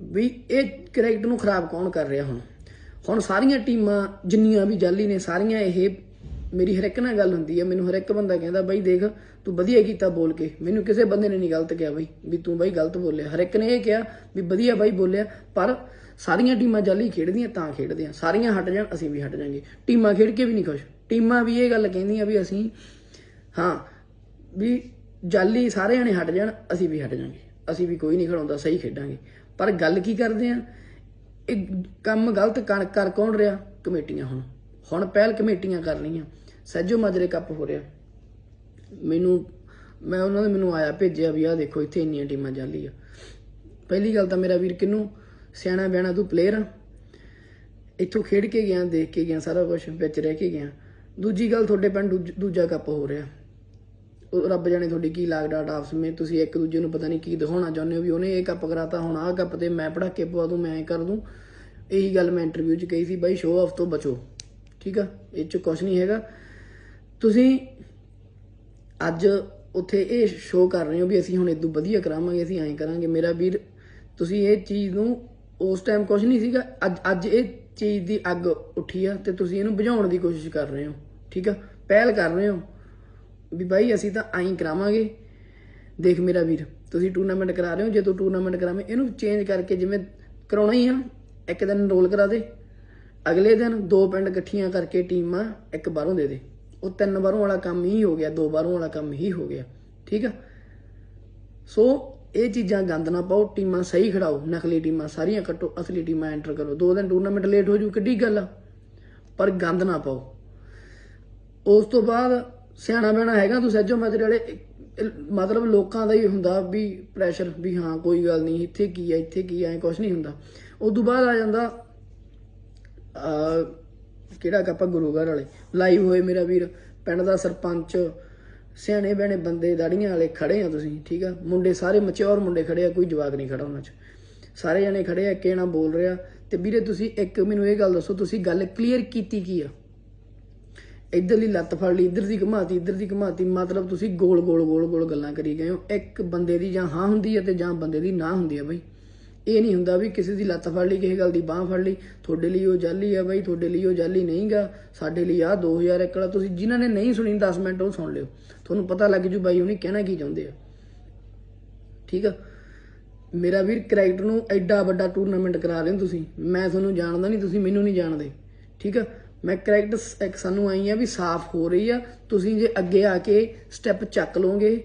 ਵੀ ਇਹ ਕ੍ਰਿਕਟ ਨੂੰ ਖਰਾਬ ਕੌਣ ਕਰ ਰਿਹਾ ਹੁਣ? ਹੁਣ ਸਾਰੀਆਂ ਟੀਮਾਂ ਜਿੰਨੀਆਂ ਵੀ ਜਾਲੀ ਨੇ, ਸਾਰੀਆਂ ਇਹ ਮੇਰੀ ਹਰ ਇੱਕ ਨਾਲ ਗੱਲ ਹੁੰਦੀ ਹੈ ਮੈਨੂੰ ਹਰ ਇੱਕ ਬੰਦਾ ਕਹਿੰਦਾ, ਬਾਈ ਦੇਖ ਤੂੰ ਵਧੀਆ ਕੀਤਾ ਬੋਲ ਕੇ। ਮੈਨੂੰ ਕਿਸੇ ਬੰਦੇ ਨੇ ਨਹੀਂ ਗਲਤ ਕਿਹਾ ਬਾਈ, ਵੀ ਤੂੰ ਬਾਈ ਗਲਤ ਬੋਲਿਆ। ਹਰ ਇੱਕ ਨੇ ਇਹ ਕਿਹਾ ਵੀ ਵਧੀਆ ਬਾਈ ਬੋਲਿਆ, ਪਰ ਸਾਰੀਆਂ ਟੀਮਾਂ ਜਾਲੀ ਖੇਡਦੀਆਂ ਤਾਂ ਖੇਡਦੇ ਆ। ਸਾਰੀਆਂ ਹਟ ਜਾਣ, ਅਸੀਂ ਵੀ ਹਟ ਜਾਾਂਗੇ। ਟੀਮਾਂ ਖੇਡ ਕੇ ਵੀ ਨਹੀਂ ਖੁਸ਼। ਟੀਮਾਂ ਵੀ ਇਹ ਗੱਲ ਕਹਿੰਦੀਆਂ ਵੀ ਅਸੀਂ, ਹਾਂ, ਵੀ ਜਾਲੀ ਸਾਰੇ ਜਣੇ ਹਟ ਜਾਣ, ਅਸੀਂ ਵੀ ਹਟ ਜਾਾਂਗੇ। ਅਸੀਂ ਵੀ ਕੋਈ ਨਹੀਂ ਖੜਾਉਂਦਾ, ਸਹੀ ਖੇਡਾਂਗੇ। ਪਰ ਗੱਲ ਕੀ ਕਰਦੇ ਆ? ਇਹ ਕੰਮ ਗਲਤ ਕਰ ਕਰ ਕੌਣ ਰਿਹਾ? ਕਮੇਟੀਆਂ ਹੁਣ। ਹੁਣ ਪਹਿਲ ਕਮੇਟੀਆਂ ਕਰ ਰਹੀਆਂ। ਸਹਿਜੋ ਮਾਜਰੇ ਕੱਪ ਹੋ ਰਿਹਾ। ਮੈਨੂੰ, ਮੈਂ ਉਹਨਾਂ ਨੇ ਮੈਨੂੰ ਆਇਆ ਭੇਜਿਆ ਵੀ ਆ ਦੇਖੋ ਇੱਥੇ ਇੰਨੀਆਂ ਟੀਮਾਂ ਜਾਲੀ ਆ ਪਹਿਲੀ ਗੱਲ ਤਾਂ ਮੇਰਾ ਵੀਰ ਕਿਨੂੰ? ਸਿਆਣਾ ਬਿਆਣਾ ਤੂੰ ਪਲੇਅਰ ਆ। ਇੱਥੋਂ ਖੇਡ ਕੇ ਗਿਆ, ਦੇਖ ਕੇ ਗਿਆ, ਸਾਰਾ ਕੁਝ ਵਿੱਚ ਰਹਿ ਕੇ ਗਿਆ। ਦੂਜੀ ਗੱਲ ਤੁਹਾਡੇ ਪਿੰਡ ਦੂਜ- ਦੂਜਾ ਕੱਪ ਹੋ ਰਿਹਾ। ਉਹ ਰੱਬ ਜਾਣੇ ਤੁਹਾਡੀ ਕੀ ਲਾਗ ਡਾਟ ਆਪਸ ਵਿੱਚ, ਤੁਸੀਂ ਇੱਕ ਦੂਜੇ ਨੂੰ ਪਤਾ ਨਹੀਂ ਕੀ ਦਿਖਾਉਣਾ ਚਾਹੁੰਦੇ ਹੋ ਵੀ ਉਹਨੇ ਇਹ ਕੱਪ ਕਰਾਤਾ, ਹੁਣ ਆਹ ਕੱਪ ਤੇ ਮੈਂ ਪੜਾਕੇ ਪਵਾ ਦੂੰ, ਮੈਂ ਐਂ ਕਰ ਦੂੰ। ਇਹੀ ਗੱਲ ਮੈਂ ਇੰਟਰਵਿਊ 'ਚ ਕਹੀ ਸੀ, ਬਾਈ ਸ਼ੋਅ ਆਫ ਤੋਂ ਬਚੋ। ਠੀਕ ਆ? ਇਹ 'ਚ ਕੁਝ ਨਹੀਂ ਹੈਗਾ। ਤੁਸੀਂ ਅੱਜ ਉੱਥੇ ਇਹ ਸ਼ੋਅ ਕਰ ਰਹੇ ਹੋ ਵੀ ਅਸੀਂ ਹੁਣ ਇਦੋਂ ਵਧੀਆ ਕਰਾਵਾਂਗੇ, ਅਸੀਂ ਐਂ ਕਰਾਂਗੇ। ਮੇਰਾ ਵੀਰ, ਤੁਸੀਂ ਇਹ ਚੀਜ਼ ਨੂੰ ਉਸ ਟਾਈਮ ਕੁਝ ਨਹੀਂ ਸੀਗਾ, ਅੱਜ ਅੱਜ ਇਹ ਚੀਜ਼ ਦੀ ਅੱਗ ਉੱਠੀ ਆ ਤੇ ਤੁਸੀਂ ਇਹਨੂੰ ਬੁਝਾਉਣ ਦੀ ਕੋਸ਼ਿਸ਼ ਕਰ ਰਹੇ ਹੋ, ਠੀਕ ਆ? ਪਹਿਲ ਕਰ ਰਹੇ ਹੋ ਵੀ ਬਾਈ ਅਸੀਂ ਤਾਂ ਐਂ ਕਰਾਵਾਂਗੇ। ਦੇਖ ਮੇਰਾ ਵੀਰ, ਤੁਸੀਂ ਟੂਰਨਾਮੈਂਟ ਕਰਾ ਰਹੇ ਹੋ, ਜੇ ਤੂੰ ਟੂਰਨਾਮੈਂਟ ਕਰਾਵੇਂ, ਇਹਨੂੰ ਚੇਂਜ ਕਰਕੇ ਜਿਵੇਂ ਕਰਾਉਣਾ ਹੀ ਆ ਇੱਕ ਦਿਨ ਰੋਲ ਕਰਾ ਦੇ, ਅਗਲੇ ਦਿਨ ਦੋ ਪਿੰਡ ਇਕੱਠੀਆਂ ਕਰਕੇ ਟੀਮਾਂ ਇੱਕ ਬਾਹਰੋਂ ਦੇ ਦੇ। ਉਹ ਤਿੰਨ ਬਾਹਰੋਂ ਵਾਲਾ ਕੰਮ ਹੀ ਹੋ ਗਿਆ, ਦੋ ਬਾਹਰੋਂ ਵਾਲਾ ਕੰਮ ਹੀ ਹੋ ਗਿਆ। ਠੀਕ ਆ? ਸੋ ਇਹ ਚੀਜ਼ਾਂ ਗੰਦ ਨਾ ਪਾਓ, ਟੀਮਾਂ ਸਹੀ ਖੜਾਓ, ਨਕਲੀ ਟੀਮਾਂ ਸਾਰੀਆਂ ਕੱਟੋ, ਅਸਲੀ ਟੀਮਾਂ ਐਂਟਰ ਕਰੋ। ਦੋ ਦਿਨ ਟੂਰਨਾਮੈਂਟ ਲੇਟ ਹੋ ਜੂ, ਕਿੱਡੀ ਗੱਲ ਆ? ਪਰ ਗੰਦ ਨਾ ਪਾਓ। ਉਸ ਤੋਂ ਬਾਅਦ ਸਿਆਣਾ ਬਹਿਣਾ ਹੈਗਾ ਤੂੰ, ਸੱਜੋ ਤੇਰੇ ਵਾਲੇ ਮਤਲਬ ਲੋਕਾਂ ਦਾ ਹੀ ਹੁੰਦਾ ਵੀ ਪ੍ਰੈਸ਼ਰ ਵੀ ਹਾਂ, ਕੋਈ ਗੱਲ ਨਹੀਂ, ਇੱਥੇ ਕੀ ਆ, ਇੱਥੇ ਕੀ ਆ, ਐ ਕੁਝ ਨਹੀਂ ਹੁੰਦਾ। ਉਸ ਤੋਂ ਬਾਅਦ ਆ ਜਾਂਦਾ ਆ ਕਿਹੜਾ ਕੱਪਾ ਘਰ ਵਾਲੇ। ਲਾਈਵ ਹੋਏ ਮੇਰਾ ਵੀਰ, ਪਿੰਡ ਦਾ ਸਰਪੰਚ, ਸਿਆਣੇ ਬਹਿਣੇ ਬੰਦੇ, ਦਾੜੀਆਂ ਵਾਲੇ ਖੜੇ ਆ ਤੁਸੀਂ, ਠੀਕ ਆ? ਮੁੰਡੇ ਸਾਰੇ ਮਚਿਓਰ ਮੁੰਡੇ ਖੜੇ ਆ, ਕੋਈ ਜਵਾਕ ਨਹੀਂ ਖੜਾ ਉਹਨਾਂ 'ਚ। ਸਾਰੇ ਜਣੇ ਖੜੇ ਆ ਕਿਹੜਾ ਬੋਲ ਰਿਹਾ। ਤੇ ਵੀਰੇ ਤੁਸੀਂ ਇੱਕ ਮੈਨੂੰ ਇਹ ਗੱਲ ਦੱਸੋ, ਤੁਸੀਂ ਗੱਲ ਕਲੀਅਰ ਕੀਤੀ ਕੀ ਆ? ਇੱਧਰਲੀ ਲੱਤ ਫੜ ਲਈ ਇੱਧਰ ਦੀ ਘੁਮਾਤੀ ਇੱਧਰ ਦੀ ਘੁਮਾਤੀ, ਮਤਲਬ ਤੁਸੀਂ ਗੋਲ ਗੋਲ ਗੋਲ ਗੋਲ ਗੱਲਾਂ ਕਰੀ ਗਏ ਹੋ। ਇੱਕ ਬੰਦੇ ਦੀ ਜਾਂ ਹਾਂ ਹੁੰਦੀ ਹੈ ਤੇ ਜਾਂ ਬੰਦੇ ਦੀ ਨਾ ਹੁੰਦੀ ਹੈ ਬਈ। ਇਹ ਨਹੀਂ ਹੁੰਦਾ ਵੀ ਕਿਸੇ ਦੀ ਲੱਤ ਫੜ ਲਈ, ਕਿਸੇ ਗੱਲ ਦੀ ਬਾਹ ਫੜ ਲਈ, ਤੁਹਾਡੇ ਲਈ ਉਹ ਜਾਲੀ ਆ ਬਾਈ, ਤੁਹਾਡੇ ਲਈ ਉਹ ਜਾਲੀ ਨਹੀਂਗਾ, ਸਾਡੇ ਲਈ ਆ 2001 ਵਾਲਾ ਤੁਸੀਂ ਜਿਨ੍ਹਾਂ ਨੇ ਨਹੀਂ ਸੁਣੀ 10 ਮਿੰਟ ਉਹ ਸੁਣ ਲਿਓ। ਤੁਹਾਨੂੰ ਪਤਾ ਲੱਗ ਜੂ ਬਾਈ ਉਹਨੇ ਕਹਿਣਾ ਕੀ ਚਾਹੁੰਦੇ ਆ। ਠੀਕ ਆ? ਮੇਰਾ ਵੀਰ ਕ੍ਰਿਕਟ ਨੂੰ ਐਡਾ ਵੱਡਾ ਟੂਰਨਾਮੈਂਟ ਕਰਾ ਰਹੇ ਤੁਸੀਂ। ਮੈਂ ਤੁਹਾਨੂੰ ਜਾਣਦਾ ਨਹੀਂ, ਤੁਸੀਂ ਮੈਨੂੰ ਨਹੀਂ ਜਾਣਦੇ। ਠੀਕ ਆ? ਮੈਂ ਕਰੈਕਟ ਇੱਕ ਸਾਨੂੰ ਆਈ ਆ ਵੀ ਸਾਫ਼ ਹੋ ਰਹੀ ਆ। ਤੁਸੀਂ ਜੇ ਅੱਗੇ ਆ ਕੇ ਸਟੈਪ ਚੱਕ ਲਓਗੇ,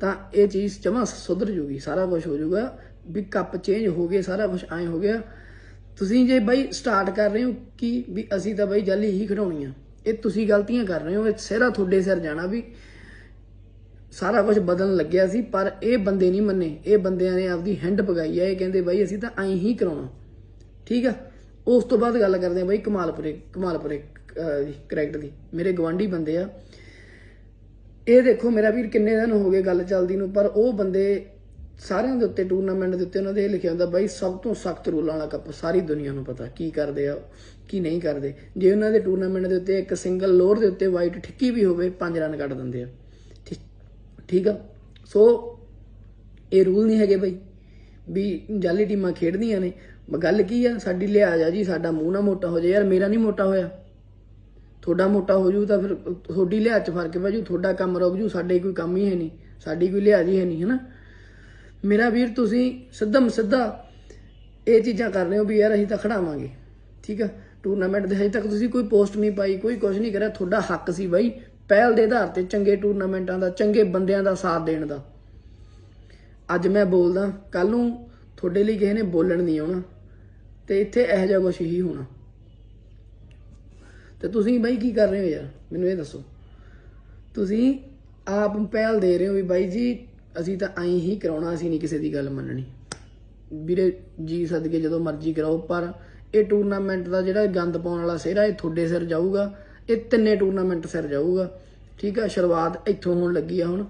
ਤਾਂ ਇਹ ਚੀਜ਼ ਜਮਾ ਸੁਧਰ ਜੂਗੀ, ਸਾਰਾ ਕੁਝ ਹੋ ਜਾਊਗਾ ਵੀ ਕੱਪ ਚੇਂਜ ਹੋ ਗਏ, ਸਾਰਾ ਕੁਝ ਐ ਹੋ ਗਿਆ। ਤੁਸੀਂ ਜੇ ਬਾਈ ਸਟਾਰਟ ਕਰ ਰਹੇ ਹੋ ਕਿ ਵੀ ਅਸੀਂ ਤਾਂ ਬਾਈ ਜਾਲੀ ਹੀ ਖਿਡਾਉਣੀ ਆ। ਇਹ ਤੁਸੀਂ ਗਲਤੀਆਂ ਕਰ ਰਹੇ ਹੋ, ਇਹ ਸਿਹਰਾ ਤੁਹਾਡੇ ਸਿਰ ਜਾਣਾ ਵੀ ਸਾਰਾ ਕੁਝ ਬਦਲਣ ਲੱਗਿਆ ਸੀ, ਪਰ ਇਹ ਬੰਦੇ ਨਹੀਂ ਮੰਨੇ। ਇਹ ਬੰਦਿਆਂ ਨੇ ਆਪਦੀ ਹੈਂਡ ਪਗਾਈ ਆ, ਇਹ ਕਹਿੰਦੇ ਬਾਈ ਅਸੀਂ ਤਾਂ ਐਂ ਹੀ ਕਰਾਉਣਾ। ਠੀਕ ਆ? ਉਸ ਤੋਂ ਬਾਅਦ ਗੱਲ ਕਰਦੇ ਆ ਬਾਈ ਕਮਾਲਪੁਰੇ ਕਮਾਲਪੁਰੇ ਕਰੈਕਟ ਦੀ। ਮੇਰੇ ਗਵਾਂਢੀ ਬੰਦੇ ਆ। ਇਹ ਦੇਖੋ, ਮੇਰਾ ਵੀਰ ਕਿੰਨੇ ਦਿਨ ਹੋ ਗਏ ਗੱਲ ਚੱਲਦੀ ਨੂੰ, ਪਰ ਉਹ ਬੰਦੇ ਸਾਰਿਆਂ ਦੇ ਉੱਤੇ ਟੂਰਨਾਮੈਂਟ ਦੇ ਉੱਤੇ ਉਹਨਾਂ ਦੇ ਇਹ ਲਿਖਿਆ ਹੁੰਦਾ, ਬਾਈ ਸਭ ਤੋਂ ਸਖਤ ਰੂਲਾਂ ਵਾਲਾ ਕੱਪ ਸਾਰੀ ਦੁਨੀਆ ਨੂੰ ਪਤਾ, ਕੀ ਕਰਦੇ ਆ, ਕੀ ਨਹੀਂ ਕਰਦੇ। ਜੇ ਉਹਨਾਂ ਦੇ ਟੂਰਨਾਮੈਂਟ ਦੇ ਉੱਤੇ ਇੱਕ ਸਿੰਗਲ ਲੋਅਰ ਦੇ ਉੱਤੇ ਵਾਈਟ ਠਿੱਕੀ ਵੀ ਹੋਵੇ 5 ਰਨ ਕੱਢ ਦਿੰਦੇ ਆ। ਠੀਕ- ਠੀਕ ਆ? ਸੋ ਇਹ ਰੂਲ ਨਹੀਂ ਹੈਗੇ ਬਾਈ, ਵੀ ਜਾਲੀ ਟੀਮਾਂ ਖੇਡਦੀਆਂ ਨੇ। ਗੱਲ ਕੀ ਆ, ਸਾਡੀ ਲਿਹਾਜ਼ ਆ ਜੀ, ਸਾਡਾ ਮੂੰਹ ਨਾ ਮੋਟਾ ਹੋ ਜਾਏ, ਯਾਰ ਮੇਰਾ ਨਹੀਂ ਮੋਟਾ ਹੋਇਆ। ਤੁਹਾਡਾ ਮੋਟਾ ਹੋ ਜੂ ਤਾਂ ਫਿਰ ਤੁਹਾਡੀ ਲਿਹਾਜ਼ 'ਚ ਫ਼ਰਕ ਪੈ ਜੂ, ਤੁਹਾਡਾ ਕੰਮ ਰੁਕ ਜੂ, ਸਾਡੇ ਕੋਈ ਕੰਮ ਹੀ ਹੈ ਨਹੀਂ, ਸਾਡੀ ਕੋਈ ਲਿਹਾਜ਼ ਹੀ ਹੈ ਨਹੀਂ, ਹੈਨਾ? ਮੇਰਾ ਵੀਰ, ਤੁਸੀਂ ਸਿੱਧਮ ਸਿੱਧਾ ਇਹ ਚੀਜ਼ਾਂ ਕਰ ਰਹੇ ਹੋ ਵੀ ਯਾਰ ਅਸੀਂ ਤਾਂ ਖੜਾਵਾਂਗੇ। ਠੀਕ ਆ? ਟੂਰਨਾਮੈਂਟ ਦੇ ਹਜੇ ਤੱਕ ਤੁਸੀਂ ਕੋਈ ਪੋਸਟ ਨਹੀਂ ਪਾਈ, ਕੋਈ ਕੁਝ ਨਹੀਂ ਕਰਿਆ। ਤੁਹਾਡਾ ਹੱਕ ਸੀ ਬਾਈ ਪਹਿਲ ਦੇ ਆਧਾਰ ਤੇ ਚੰਗੇ ਟੂਰਨਾਮੈਂਟਾਂ ਦਾ, ਚੰਗੇ ਬੰਦਿਆਂ ਦਾ ਸਾਥ ਦੇਣ ਦਾ। ਅੱਜ ਮੈਂ ਬੋਲਦਾ ਕੱਲ ਨੂੰ ਤੁਹਾਡੇ ਲਈ ਕਿਸੇ ਨੇ ਬੋਲਣ ਨਹੀਂ ਆਉਣਾ ਤੇ ਇੱਥੇ ਇਹੋ ਜਿਹਾ ਕੁਝ ਹੀ ਹੋਣਾ। ਤੇ ਤੁਸੀਂ ਬਾਈ ਕੀ ਕਰ ਰਹੇ ਹੋ ਯਾਰ? ਮੈਨੂੰ ਇਹ ਦੱਸੋ। ਤੁਸੀਂ ਆਪ ਪਹਿਲ ਦੇ ਰਹੇ ਹੋ ਵੀ ਬਾਈ ਜੀ ਅਸੀਂ ਤਾਂ ਐਂ ਹੀ ਕਰਾਉਣਾ, ਅਸੀਂ ਨਹੀਂ ਕਿਸੇ ਦੀ ਗੱਲ ਮੰਨਣੀ। ਵੀਰੇ, ਜੀ ਸਦਕੇ ਜਦੋਂ ਮਰਜ਼ੀ ਕਰਾਓ, ਪਰ ਇਹ ਟੂਰਨਾਮੈਂਟ ਦਾ ਜਿਹੜਾ ਗੰਦ ਪਾਉਣ ਵਾਲਾ ਸਿਹਰਾ, ਇਹ ਤੁਹਾਡੇ ਸਿਰ ਜਾਊਗਾ। ਇਹ ਤਿੰਨੇ ਟੂਰਨਾਮੈਂਟ ਸਿਰ ਜਾਊਗਾ। ਠੀਕ ਆ, ਸ਼ੁਰੂਆਤ ਇੱਥੋਂ ਹੋਣ ਲੱਗੀ ਆ ਹੁਣ।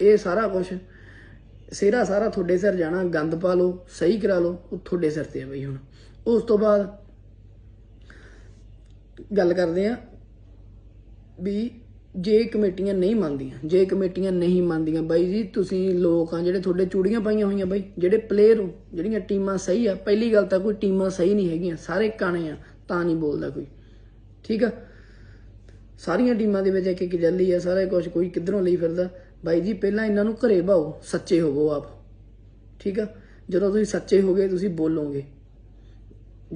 ਇਹ ਸਾਰਾ ਕੁਝ ਸਿਹਰਾ ਸਾਰਾ ਤੁਹਾਡੇ ਸਿਰ ਜਾਣਾ, ਗੰਦ ਪਾ ਲਓ, ਸਹੀ ਕਰਾ ਲਓ, ਉਹ ਤੁਹਾਡੇ ਸਿਰ ਤੇ ਆ ਬਈ ਹੁਣ। ਉਸ ਤੋਂ ਬਾਅਦ ਗੱਲ ਕਰਦੇ ਆ ਵੀ ਜੇ ਕਮੇਟੀਆਂ ਨਹੀਂ ਮੰਨਦੀਆਂ, ਜੇ ਕਮੇਟੀਆਂ ਨਹੀਂ ਮੰਨਦੀਆਂ, ਬਾਈ ਜੀ ਤੁਸੀਂ ਲੋਕ ਆ ਜਿਹੜੇ ਤੁਹਾਡੇ ਚੂੜੀਆਂ ਪਾਈਆਂ ਹੋਈਆਂ ਬਾਈ, ਜਿਹੜੇ ਪਲੇਅਰ ਹੋ, ਜਿਹੜੀਆਂ ਟੀਮਾਂ ਸਹੀ ਆ, ਪਹਿਲੀ ਗੱਲ ਤਾਂ ਕੋਈ ਟੀਮਾਂ ਸਹੀ ਨਹੀਂ ਹੈਗੀਆਂ, ਸਾਰੇ ਕਾਣੇ ਆ, ਤਾਂ ਨਹੀਂ ਬੋਲਦਾ ਕੋਈ। ਠੀਕ ਆ? ਸਾਰੀਆਂ ਟੀਮਾਂ ਦੇ ਵਿੱਚ ਇੱਕ ਇੱਕ ਜੱਲੀ ਆ, ਸਾਰਾ ਕੁਝ ਕੋਈ ਕਿੱਧਰੋਂ ਲਈ ਫਿਰਦਾ। ਬਾਈ ਜੀ ਪਹਿਲਾਂ ਇਹਨਾਂ ਨੂੰ ਘਰੇ ਭਾਓ ਸੱਚੇ ਹੋਵੋ ਆਪ। ਠੀਕ ਆ? ਜਦੋਂ ਤੁਸੀਂ ਸੱਚੇ ਹੋਗੇ, ਤੁਸੀਂ ਬੋਲੋਗੇ।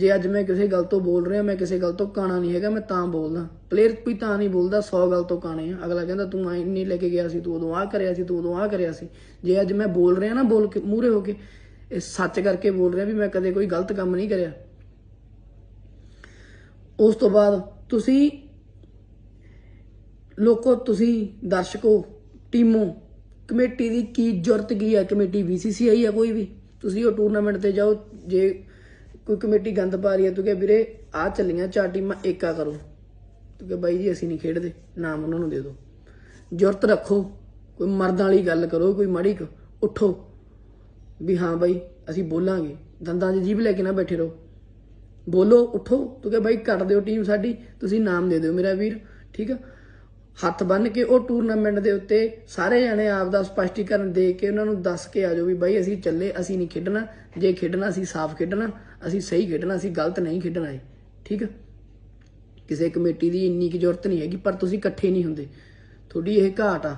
ਜੇ ਅੱਜ ਮੈਂ ਕਿਸੇ ਗੱਲ ਤੋਂ ਬੋਲ ਰਿਹਾ, ਮੈਂ ਕਿਸੇ ਗੱਲ ਤੋਂ ਕਾਣਾ ਨਹੀਂ ਹੈਗਾ, ਮੈਂ ਤਾਂ ਬੋਲਦਾ। ਪਲੇਅਰ ਕੋਈ ਤਾਂ ਨਹੀਂ ਬੋਲਦਾ 100 ਗੱਲ ਤੋਂ ਕਾਣੇ ਆ। ਅਗਲਾ ਕਹਿੰਦਾ, ਤੂੰ ਐ ਨਹੀਂ ਲੈ ਕੇ ਗਿਆ ਸੀ, ਤੂੰ ਉਦੋਂ ਆਹ ਕਰਿਆ ਸੀ, ਤੂੰ ਉਦੋਂ ਆਹ ਕਰਿਆ ਸੀ। ਜੇ ਅੱਜ ਮੈਂ ਬੋਲ ਰਿਹਾ ਨਾ, ਬੋਲ ਕੇ, ਮੂਹਰੇ ਹੋ ਕੇ, ਇਹ ਸੱਚ ਕਰਕੇ ਬੋਲ ਰਿਹਾ ਵੀ ਮੈਂ ਕਦੇ ਕੋਈ ਗਲਤ ਕੰਮ ਨਹੀਂ ਕਰਿਆ। ਉਸ ਤੋਂ ਬਾਅਦ ਤੁਸੀਂ ਲੋਕੋ, ਤੁਸੀਂ ਦਰਸ਼ਕੋ, ਟੀਮੋ, ਕਮੇਟੀ ਦੀ ਕੀ ਜ਼ਰੂਰਤ ਕੀ ਹੈ ਕਮੇਟੀ BCCI ਹੈ ਕੋਈ ਵੀ? ਤੁਸੀਂ ਉਹ ਟੂਰਨਾਮੈਂਟ ਤੇ ਜਾਓ, ਜੇ ਕੋਈ ਕਮੇਟੀ ਗੰਦ ਪਾ ਰਹੀ ਹੈ, ਤੂੰ ਕਿਹਾ, ਵੀਰੇ ਆ ਚੱਲੀਆਂ ਚਾਰ ਟੀਮਾਂ ਏਕਾ ਕਰੋ। ਤੂੰ ਕਿਹਾ, ਬਾਈ ਜੀ, ਅਸੀਂ ਨਹੀਂ ਖੇਡਦੇ, ਨਾਮ ਉਹਨਾਂ ਨੂੰ ਦੇ ਦਿਓ। ਜੁਰਤ ਰੱਖੋ, ਕੋਈ ਮਰਦਾਂ ਵਾਲੀ ਗੱਲ ਕਰੋ, ਕੋਈ ਮਾੜੀ ਕੁ, ਉੱਠੋ। ਵੀ ਹਾਂ ਬਾਈ, ਅਸੀਂ ਬੋਲਾਂਗੇ, ਦੰਦਾਂ 'ਚ ਜੀਭ ਲੈ ਕੇ ਨਾ ਬੈਠੇ ਰਹੋ। ਬੋਲੋ, ਉੱਠੋ, ਤੂੰ ਕਹੇ, ਬਾਈ, ਕੱਟ ਦਿਓ ਟੀਮ ਸਾਡੀ, ਤੁਸੀਂ ਨਾਮ ਦੇ ਦਿਓ ਮੇਰਾ ਵੀਰ, ਠੀਕ ਆ? ਹੱਥ ਬੰਨ ਕੇ ਉਹ ਟੂਰਨਾਮੈਂਟ ਦੇ ਉੱਤੇ ਸਾਰੇ ਜਣੇ ਆਪ ਦਾ ਸਪਸ਼ਟੀਕਰਨ ਦੇ ਕੇ ਉਹਨਾਂ ਨੂੰ ਦੱਸ ਕੇ ਆਜੋ ਵੀ ਬਾਈ ਅਸੀਂ ਚੱਲੇ, ਅਸੀਂ ਨਹੀਂ ਖੇਡਣਾ। ਜੇ ਖੇਡਣਾ, ਅਸੀਂ ਸਾਫ਼ ਖੇਡਣਾ। ਅਸੀਂ ਸਹੀ ਖੇਡਣਾ, ਅਸੀਂ ਗਲਤ ਨਹੀਂ ਖੇਡਣਾ ਹੈ ਠੀਕ ਆ? ਕਿਸੇ ਕਮੇਟੀ ਦੀ ਇੰਨੀ ਕੀ ਜ਼ਰੂਰਤ ਨਹੀਂ ਹੈਗੀ, ਪਰ ਤੁਸੀਂ ਇਕੱਠੇ ਨਹੀਂ ਹੁੰਦੇ। ਤੁਹਾਡੀ ਇਹ ਘਾਟ ਆ।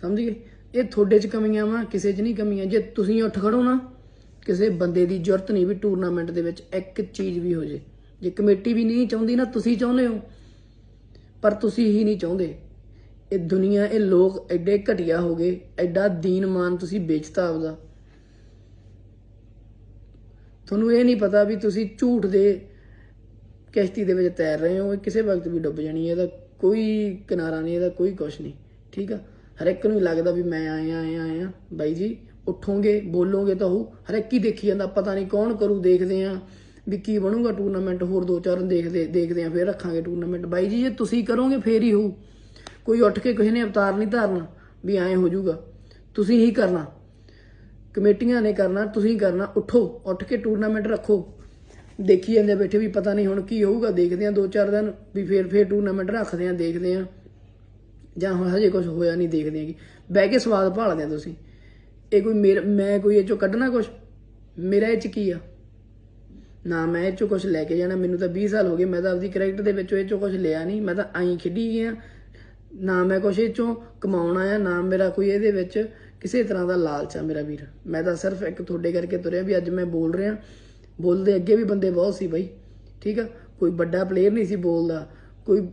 ਸਮਝ ਗਏ? ਇਹ ਤੁਹਾਡੇ 'ਚ ਕਮੀਆਂ ਵਾ, ਕਿਸੇ 'ਚ ਨਹੀਂ ਕਮੀਆਂ। ਜੇ ਤੁਸੀਂ ਉੱਠ ਖੜੋ ਨਾ, ਕਿਸੇ ਬੰਦੇ ਦੀ ਜ਼ਰੂਰਤ ਨਹੀਂ ਵੀ ਟੂਰਨਾਮੈਂਟ ਦੇ ਵਿੱਚ ਇੱਕ ਚੀਜ਼ ਵੀ ਹੋ ਜੇ। ਜੇ ਕਮੇਟੀ ਵੀ ਨਹੀਂ ਚਾਹੁੰਦੀ ਨਾ, ਤੁਸੀਂ ਚਾਹੁੰਦੇ ਹੋ। ਪਰ ਤੁਸੀਂ ਹੀ ਨਹੀਂ ਚਾਹੁੰਦੇ। ਇਹ ਦੁਨੀਆ, ਇਹ ਲੋਕ ਐਡੇ ਘਟੀਆ ਹੋ ਗਏ, ਐਡਾ ਦੀਨਮਾਨ ਤੁਸੀਂ ਵੇਚਤਾ ਆਪਦਾ। ਤੁਹਾਨੂੰ ਇਹ ਨਹੀਂ ਪਤਾ ਵੀ ਤੁਸੀਂ ਝੂਠ ਦੇ ਕਿਸ਼ਤੀ ਦੇ ਵਿੱਚ ਤੈਰ ਰਹੇ ਹੋ, ਇਹ ਕਿਸੇ ਵਕਤ ਵੀ ਡੁੱਬ ਜਾਣੀ ਹੈ, ਇਹਦਾ ਕੋਈ ਕਿਨਾਰਾ ਨਹੀਂ, ਇਹਦਾ ਕੋਈ ਕੁਛ ਨਹੀਂ, ਠੀਕ ਆ? ਹਰ ਇੱਕ ਨੂੰ ਹੀ ਲੱਗਦਾ ਵੀ ਮੈਂ ਆਇਆ ਆਇਆ ਆਇਆ। ਬਾਈ ਜੀ, ਉੱਠੋਗੇ, ਬੋਲੋਗੇ ਤਾਂ ਉਹ ਹਰ ਇੱਕ ਹੀ ਦੇਖੀ ਜਾਂਦਾ, ਪਤਾ ਨਹੀਂ ਕੌਣ ਕਰੂ, ਦੇਖਦੇ ਆ ਵੀ ਕੀ ਬਣੂਗਾ ਟੂਰਨਾਮੈਂਟ ਹੋਰ ਦੋ ਚਾਰ ਦਿਨ ਦੇਖਦੇ ਦੇਖਦੇ ਆ, ਫੇਰ ਰੱਖਾਂਗੇ ਟੂਰਨਾਮੈਂਟ ਬਾਈ ਜੀ, ਜੇ ਤੁਸੀਂ ਕਰੋਗੇ, ਫੇਰ ਹੀ ਹੋਊ। ਕੋਈ ਉੱਠ ਕੇ ਕਿਸੇ ਨੇ ਅਵਤਾਰ ਨਹੀਂ ਧਾਰਨਾ, ਵੀ ਐਂ ਹੋ ਜਾਊਗਾ। ਤੁਸੀਂ ਹੀ ਕਰਨਾ। ਕਮੇਟੀਆਂ ਨੇ ਕਰਨਾ, ਤੁਸੀਂ ਕਰਨਾ। ਉੱਠੋ, ਉੱਠ ਕੇ ਟੂਰਨਾਮੈਂਟ ਰੱਖੋ। ਦੇਖੀ ਜਾਂਦੇ ਬੈਠੇ ਵੀ ਪਤਾ ਨਹੀਂ ਹੁਣ ਕੀ ਹੋਊਗਾ। ਦੇਖਦੇ ਆ ਦੋ ਚਾਰ ਦਿਨ, ਵੀ ਫੇਰ ਫੇਰ ਟੂਰਨਾਮੈਂਟ ਰੱਖਦੇ ਆ, ਦੇਖਦੇ ਆ। ਜਾਂ ਹੁਣ ਹਜੇ ਕੁਝ ਹੋਇਆ ਨਹੀਂ ਦੇਖਦੇ ਆ ਕਿ ਬਹਿ ਕੇ ਸਵਾਦ ਭਾਲਦੇ ਆ ਤੁਸੀਂ। ਇਹ ਕੋਈ ਮੇਰਾ, ਮੈਂ ਕੋਈ ਇਹ ਚੋਂ ਕੱਢਣਾ ਕੁਝ ਮੇਰਾ ਇਹ ਚ ਕੀ ਆ? ਨਾ ਮੈਂ ਇਹ ਚੋਂ ਕੁਝ ਲੈ ਕੇ ਜਾਣਾ, ਮੈਨੂੰ ਤਾਂ 20 ਸਾਲ ਹੋ ਗਏ, ਮੈਂ ਤਾਂ ਆਪਦੀ ਕ੍ਰਿਕਟ ਦੇ ਵਿੱਚੋਂ ਇਹ ਚੋਂ ਕੁਝ ਲਿਆ ਨਹੀਂ, ਮੈਂ ਤਾਂ ਆਈ ਖੇਡੀ ਗਿਆ। ਨਾ ਮੈਂ ਕੁਝ ਇਹ ਚੋਂ ਕਮਾਉਣਾ ਆ ਨਾ ਮੇਰਾ ਕੋਈ ਇਹਦੇ ਵਿੱਚ ਕਿਸੇ ਤਰ੍ਹਾਂ ਦਾ ਲਾਲਚ ਆ ਮੇਰਾ ਵੀਰ। ਮੈਂ ਤਾਂ ਸਿਰਫ ਇੱਕ ਤੁਹਾਡੇ ਕਰਕੇ ਤੁਰਿਆ ਵੀ ਅੱਜ ਮੈਂ ਬੋਲ ਰਿਹਾ। ਬੋਲਦੇ ਅੱਗੇ ਵੀ ਬੰਦੇ ਬਹੁਤ ਸੀ ਬਾਈ, ਠੀਕ ਆ? ਕੋਈ ਵੱਡਾ ਪਲੇਅਰ ਨਹੀਂ ਸੀ ਬੋਲਦਾ, ਕੋਈ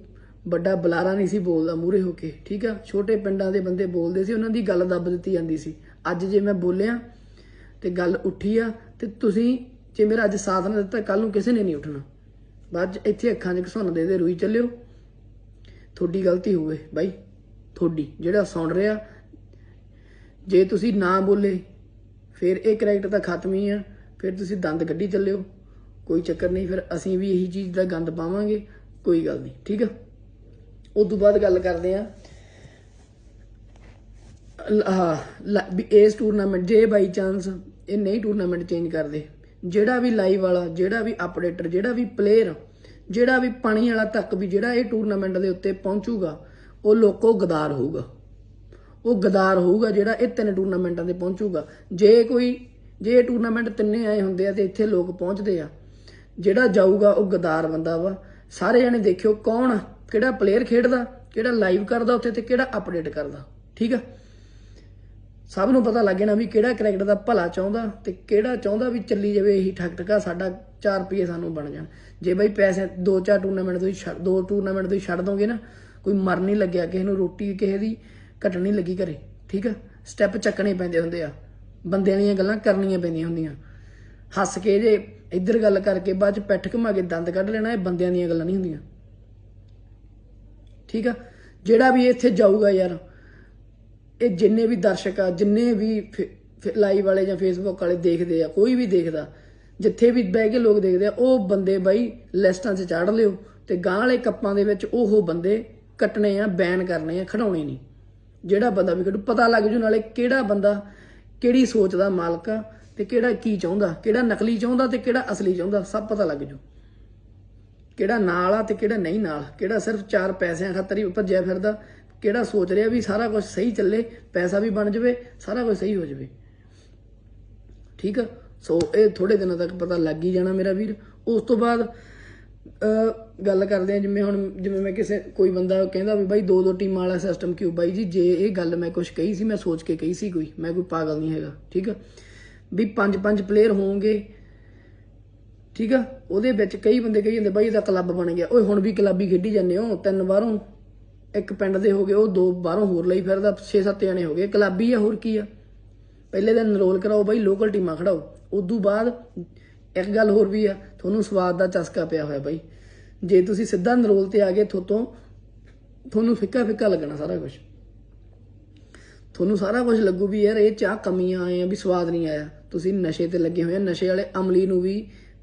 ਵੱਡਾ ਬੁਲਾਰਾ ਨਹੀਂ ਸੀ ਬੋਲਦਾ ਮੂਰੇ ਹੋ ਕੇ, ਠੀਕ ਆ? ਛੋਟੇ ਪਿੰਡਾਂ ਦੇ ਬੰਦੇ ਬੋਲਦੇ ਸੀ, ਉਹਨਾਂ ਦੀ ਗੱਲ ਦੱਬ ਦਿੱਤੀ ਜਾਂਦੀ ਸੀ। ਅੱਜ ਜੇ ਮੈਂ ਬੋਲਿਆ ਤੇ ਗੱਲ ਉੱਠੀ ਆ ਤੇ ਤੁਸੀਂ ਜੇ ਮੇਰਾ ਅੱਜ ਸਾਥ ਨਾ ਦਿੱਤਾ ਕੱਲ ਨੂੰ ਕਿਸੇ ਨੇ ਨਹੀਂ ਉੱਠਣਾ। ਬਾਅਦ 'ਚ ਇੱਥੇ ਅੱਖਾਂ 'ਚ ਘਸੁੰਨ ਦੇ ਦੇ ਰੋਈ ਚੱਲਿਓ। ਤੁਹਾਡੀ ਗਲਤੀ ਹੋਵੇ ਬਾਈ, ਤੁਹਾਡੀ, ਜਿਹੜਾ ਸੁਣ ਰਿਹਾ। ਜੇ ਤੁਸੀਂ ਨਾ ਬੋਲੇ, ਫਿਰ ਇਹ ਕਰੈਕਟਰ ਤਾਂ ਖਤਮ ਹੀ ਆ। ਫਿਰ ਤੁਸੀਂ ਦੰਦ ਕੱਢੀ ਚੱਲਿਓ। ਕੋਈ ਚੱਕਰ ਨਹੀਂ, ਫਿਰ ਅਸੀਂ ਵੀ ਇਹੀ ਚੀਜ਼ ਦਾ ਗੰਦ ਪਾਵਾਂਗੇ। ਕੋਈ ਗੱਲ ਨਹੀਂ, ਠੀਕ ਆ? ਉਸ ਤੋਂ ਬਾਅਦ ਗੱਲ ਕਰਦੇ ਆ। ਆਹ ਇਸ ਟੂਰਨਾਮੈਂਟ ਜੇ ਬਾਈ ਚਾਂਸ ਇਹ ਨਹੀਂ ਟੂਰਨਾਮੈਂਟ ਚੇਂਜ ਕਰਦੇ ਜਿਹੜਾ ਵੀ ਲਾਈਵ ਵਾਲਾ, ਜਿਹੜਾ ਵੀ ਅਪਡੇਟਰ ਜਿਹੜਾ ਵੀ ਪਲੇਅਰ ਜਿਹੜਾ ਵੀ ਪਾਣੀ ਵਾਲਾ ਤੱਕ ਵੀ ਜਿਹੜਾ ਇਹ ਟੂਰਨਾਮੈਂਟ ਦੇ ਉੱਤੇ ਪਹੁੰਚੂਗਾ, ਉਹ ਲੋਕੋ ਗਦਾਰ ਹੋਊਗਾ। ਉਹ ਗਦਾਰ ਹੋਊਗਾ ਜਿਹੜਾ ਇਹ ਤਿੰਨ ਟੂਰਨਾਮੈਂਟਾਂ ਤੇ ਪਹੁੰਚੂਗਾ। ਜੇ ਕੋਈ, ਜੇ ਇਹ ਟੂਰਨਾਮੈਂਟ ਤਿੰਨੇ ਆਏ ਹੁੰਦੇ ਆ ਤੇ ਇੱਥੇ ਲੋਕ ਪਹੁੰਚਦੇ ਆ, ਜਿਹੜਾ ਜਾਊਗਾ ਉਹ ਗਦਾਰ ਬੰਦਾ ਵਾ। ਸਾਰੇ ਜਣੇ ਦੇਖਿਓ ਕੌਣ ਕਿਹੜਾ ਪਲੇਅਰ ਖੇਡਦਾ, ਕਿਹੜਾ ਲਾਈਵ ਕਰਦਾ ਉੱਥੇ ਤੇ ਕਿਹੜਾ ਅਪਡੇਟ ਕਰਦਾ। ਠੀਕ ਆ? ਸਭ ਨੂੰ ਪਤਾ ਲੱਗ ਜਾਣਾ ਵੀ ਕਿਹੜਾ ਕ੍ਰਿਕਟ ਦਾ ਭਲਾ ਚਾਹੁੰਦਾ ਤੇ ਕਿਹੜਾ ਚਾਹੁੰਦਾ ਵੀ ਚੱਲੀ ਜਾਵੇ ਇਹੀ ਠੱਕ ਠਕਾ ਸਾਡਾ 4 ਰੁਪਏ ਸਾਨੂੰ ਬਣ ਜਾਣ। ਜੇ ਬਈ ਪੈਸੇ ਦੋ ਚਾਰ ਟੂਰਨਾਮੈਂਟ ਤੁਸੀਂ ਛੱਡ ਦੋ ਟੂਰਨਾਮੈਂਟ ਤੁਸੀਂ ਛੱਡ ਦੋਗੇ ਨਾ, ਕੋਈ ਮਰ ਨਹੀਂ ਲੱਗਿਆ, ਕਿਸੇ ਨੂੰ ਰੋਟੀ, ਕਿਸੇ ਦੀ ਘਟਣੀ ਲੱਗੀ ਘਰੇ, ਠੀਕ ਆ? ਸਟੈਪ ਚੱਕਣੇ ਪੈਂਦੇ ਹੁੰਦੇ ਆ। ਬੰਦਿਆਂ ਦੀਆਂ ਗੱਲਾਂ ਕਰਨੀਆਂ ਪੈਂਦੀਆਂ ਹੁੰਦੀਆਂ। ਹੱਸ ਕੇ ਜੇ ਇੱਧਰ ਗੱਲ ਕਰਕੇ ਬਾਅਦ ਚ ਪੈਠ ਘੁਮਾ ਕੇ ਦੰਦ ਕੱਢ ਲੈਣਾ, ਇਹ ਬੰਦਿਆਂ ਦੀਆਂ ਗੱਲਾਂ ਨਹੀਂ ਹੁੰਦੀਆਂ। ਠੀਕ ਆ? ਜਿਹੜਾ ਵੀ ਇੱਥੇ ਜਾਊਗਾ ਯਾਰ ਇਹ ਜਿੰਨੇ ਵੀ ਦਰਸ਼ਕ ਆ, ਜਿੰਨੇ ਵੀ ਲਾਈਵ ਵਾਲੇ ਜਾਂ ਫੇਸਬੁੱਕ ਵਾਲੇ ਦੇਖਦੇ ਆ, ਕੋਈ ਵੀ ਦੇਖਦਾ, ਜਿੱਥੇ ਵੀ ਬਹਿ ਕੇ ਲੋਕ ਦੇਖਦੇ ਆ, ਉਹ ਬੰਦੇ ਬਾਈ ਲਿਸਟਾਂ 'ਚ ਚਾੜ ਲਿਓ ਤੇ ਗਾਂ ਵਾਲੇ ਕੱਪਾਂ ਦੇ ਵਿੱਚ ਉਹ ਬੰਦੇ ਕੱਟਣੇ ਆ ਬੈਨ ਕਰਨੇ ਆ ਖੜਾਉਣੇ ਨਹੀਂ। ਜਿਹੜਾ ਬੰਦਾ ਵੀ ਕੱਢੂ, ਪਤਾ ਲੱਗ ਜੂ ਨਾਲੇ ਕਿਹੜਾ ਬੰਦਾ ਕਿਹੜੀ ਸੋਚ ਦਾ ਮਾਲਕ ਆ ਤੇ ਕਿਹੜਾ ਕੀ ਚਾਹੁੰਦਾ, ਕਿਹੜਾ ਨਕਲੀ ਚਾਹੁੰਦਾ ਤੇ ਕਿਹੜਾ ਅਸਲੀ ਚਾਹੁੰਦਾ, ਸਭ ਪਤਾ ਲੱਗ ਜੂ। ਕਿਹੜਾ ਨਾਲ ਆ ਤੇ ਕਿਹੜਾ ਨਹੀਂ ਨਾਲ, ਕਿਹੜਾ ਸਿਰਫ ਚਾਰ ਪੈਸਿਆਂ ਖਾਤਰ ਹੀ ਭੱਜਿਆ ਫਿਰਦਾ ਕਿਹੜਾ ਸੋਚ ਰਿਹਾ ਵੀ ਸਾਰਾ ਕੁਝ ਸਹੀ ਚੱਲੇ, ਪੈਸਾ ਵੀ ਬਣ ਜਾਵੇ, ਸਾਰਾ ਕੁਝ ਸਹੀ ਹੋ ਜਾਵੇ। ਠੀਕ ਆ? ਸੋ ਇਹ ਥੋੜੇ ਦਿਨਾਂ ਤੱਕ ਪਤਾ ਲੱਗ ਹੀ ਜਾਣਾ ਮੇਰਾ ਵੀਰ। ਉਸ ਤੋਂ ਬਾਅਦ ਗੱਲ ਕਰਦੇ ਆ ਜਿਵੇਂ ਹੁਣ, ਜਿਵੇਂ ਮੈਂ ਕਿਸੇ, ਕੋਈ ਬੰਦਾ ਕਹਿੰਦਾ ਵੀ ਬਾਈ ਦੋ ਦੋ ਟੀਮਾਂ ਵਾਲਾ ਸਿਸਟਮ ਕਿਉਂ ਬਾਈ ਜੀ? ਜੇ ਇਹ ਗੱਲ ਮੈਂ ਕੁਝ ਕਹੀ ਸੀ, ਮੈਂ ਸੋਚ ਕੇ ਕਹੀ ਸੀ ਕੋਈ। ਮੈਂ ਕੋਈ ਪਾਗਲ ਨਹੀਂ ਹੈਗਾ, ਠੀਕ ਆ? ਵੀ ਪੰਜ ਪੰਜ ਪਲੇਅਰ ਹੋਣਗੇ, ਠੀਕ ਆ? ਉਹਦੇ ਵਿੱਚ ਕਈ ਬੰਦੇ ਕਹੀ ਜਾਂਦੇ, ਬਾਈ ਇਹਦਾ ਕਲੱਬ ਬਣ ਗਿਆ। ਓਏ, ਹੁਣ ਵੀ ਕਲੱਬ ਹੀ ਖੇਡੀ ਜਾਂਦੇ ਹੋ, ਤਿੰਨ ਬਾਹਰੋਂ ਇੱਕ ਪਿੰਡ ਦੇ ਹੋ ਗਏ, ਉਹ ਦੋ ਬਾਹਰੋਂ ਹੋਰ ਲਈ ਫਿਰਦਾ 6-7 ਜਣੇ ਹੋ ਗਏ। ਕਲੱਬ ਆ, ਹੋਰ ਕੀ ਆ? ਪਹਿਲੇ ਦਿਨ ਰੋਲ ਕਰਾਓ ਬਾਈ ਲੋਕਲ ਟੀਮਾਂ ਖੜਾਓ ਉਦੋਂ ਬਾਅਦ ਇੱਕ ਗੱਲ ਹੋਰ ਵੀ ਆ, ਤੁਹਾਨੂੰ ਸਵਾਦ ਦਾ ਚਸਕਾ ਪਿਆ ਹੋਇਆ ਬਾਈ। ਜੇ ਤੁਸੀਂ ਸਿੱਧਾ ਨਰੋਲ ਤੇ ਆ ਗਏ ਥੋਤੋਂ ਤੁਹਾਨੂੰ ਫਿੱਕਾ ਫਿੱਕਾ ਲੱਗਣਾ ਸਾਰਾ ਕੁਝ ਤੁਹਾਨੂੰ ਸਾਰਾ ਕੁਝ ਲੱਗੂ ਵੀ ਯਾਰ, ਇਹ ਚਾਹ ਕਮੀਆਂ ਆਏ ਆ ਵੀ ਸਵਾਦ ਨਹੀਂ ਆਇਆ। ਤੁਸੀਂ ਨਸ਼ੇ ਤੇ ਲੱਗੇ ਹੋਏ ਆ। ਨਸ਼ੇ ਵਾਲੇ ਅਮਲੀ ਨੂੰ ਵੀ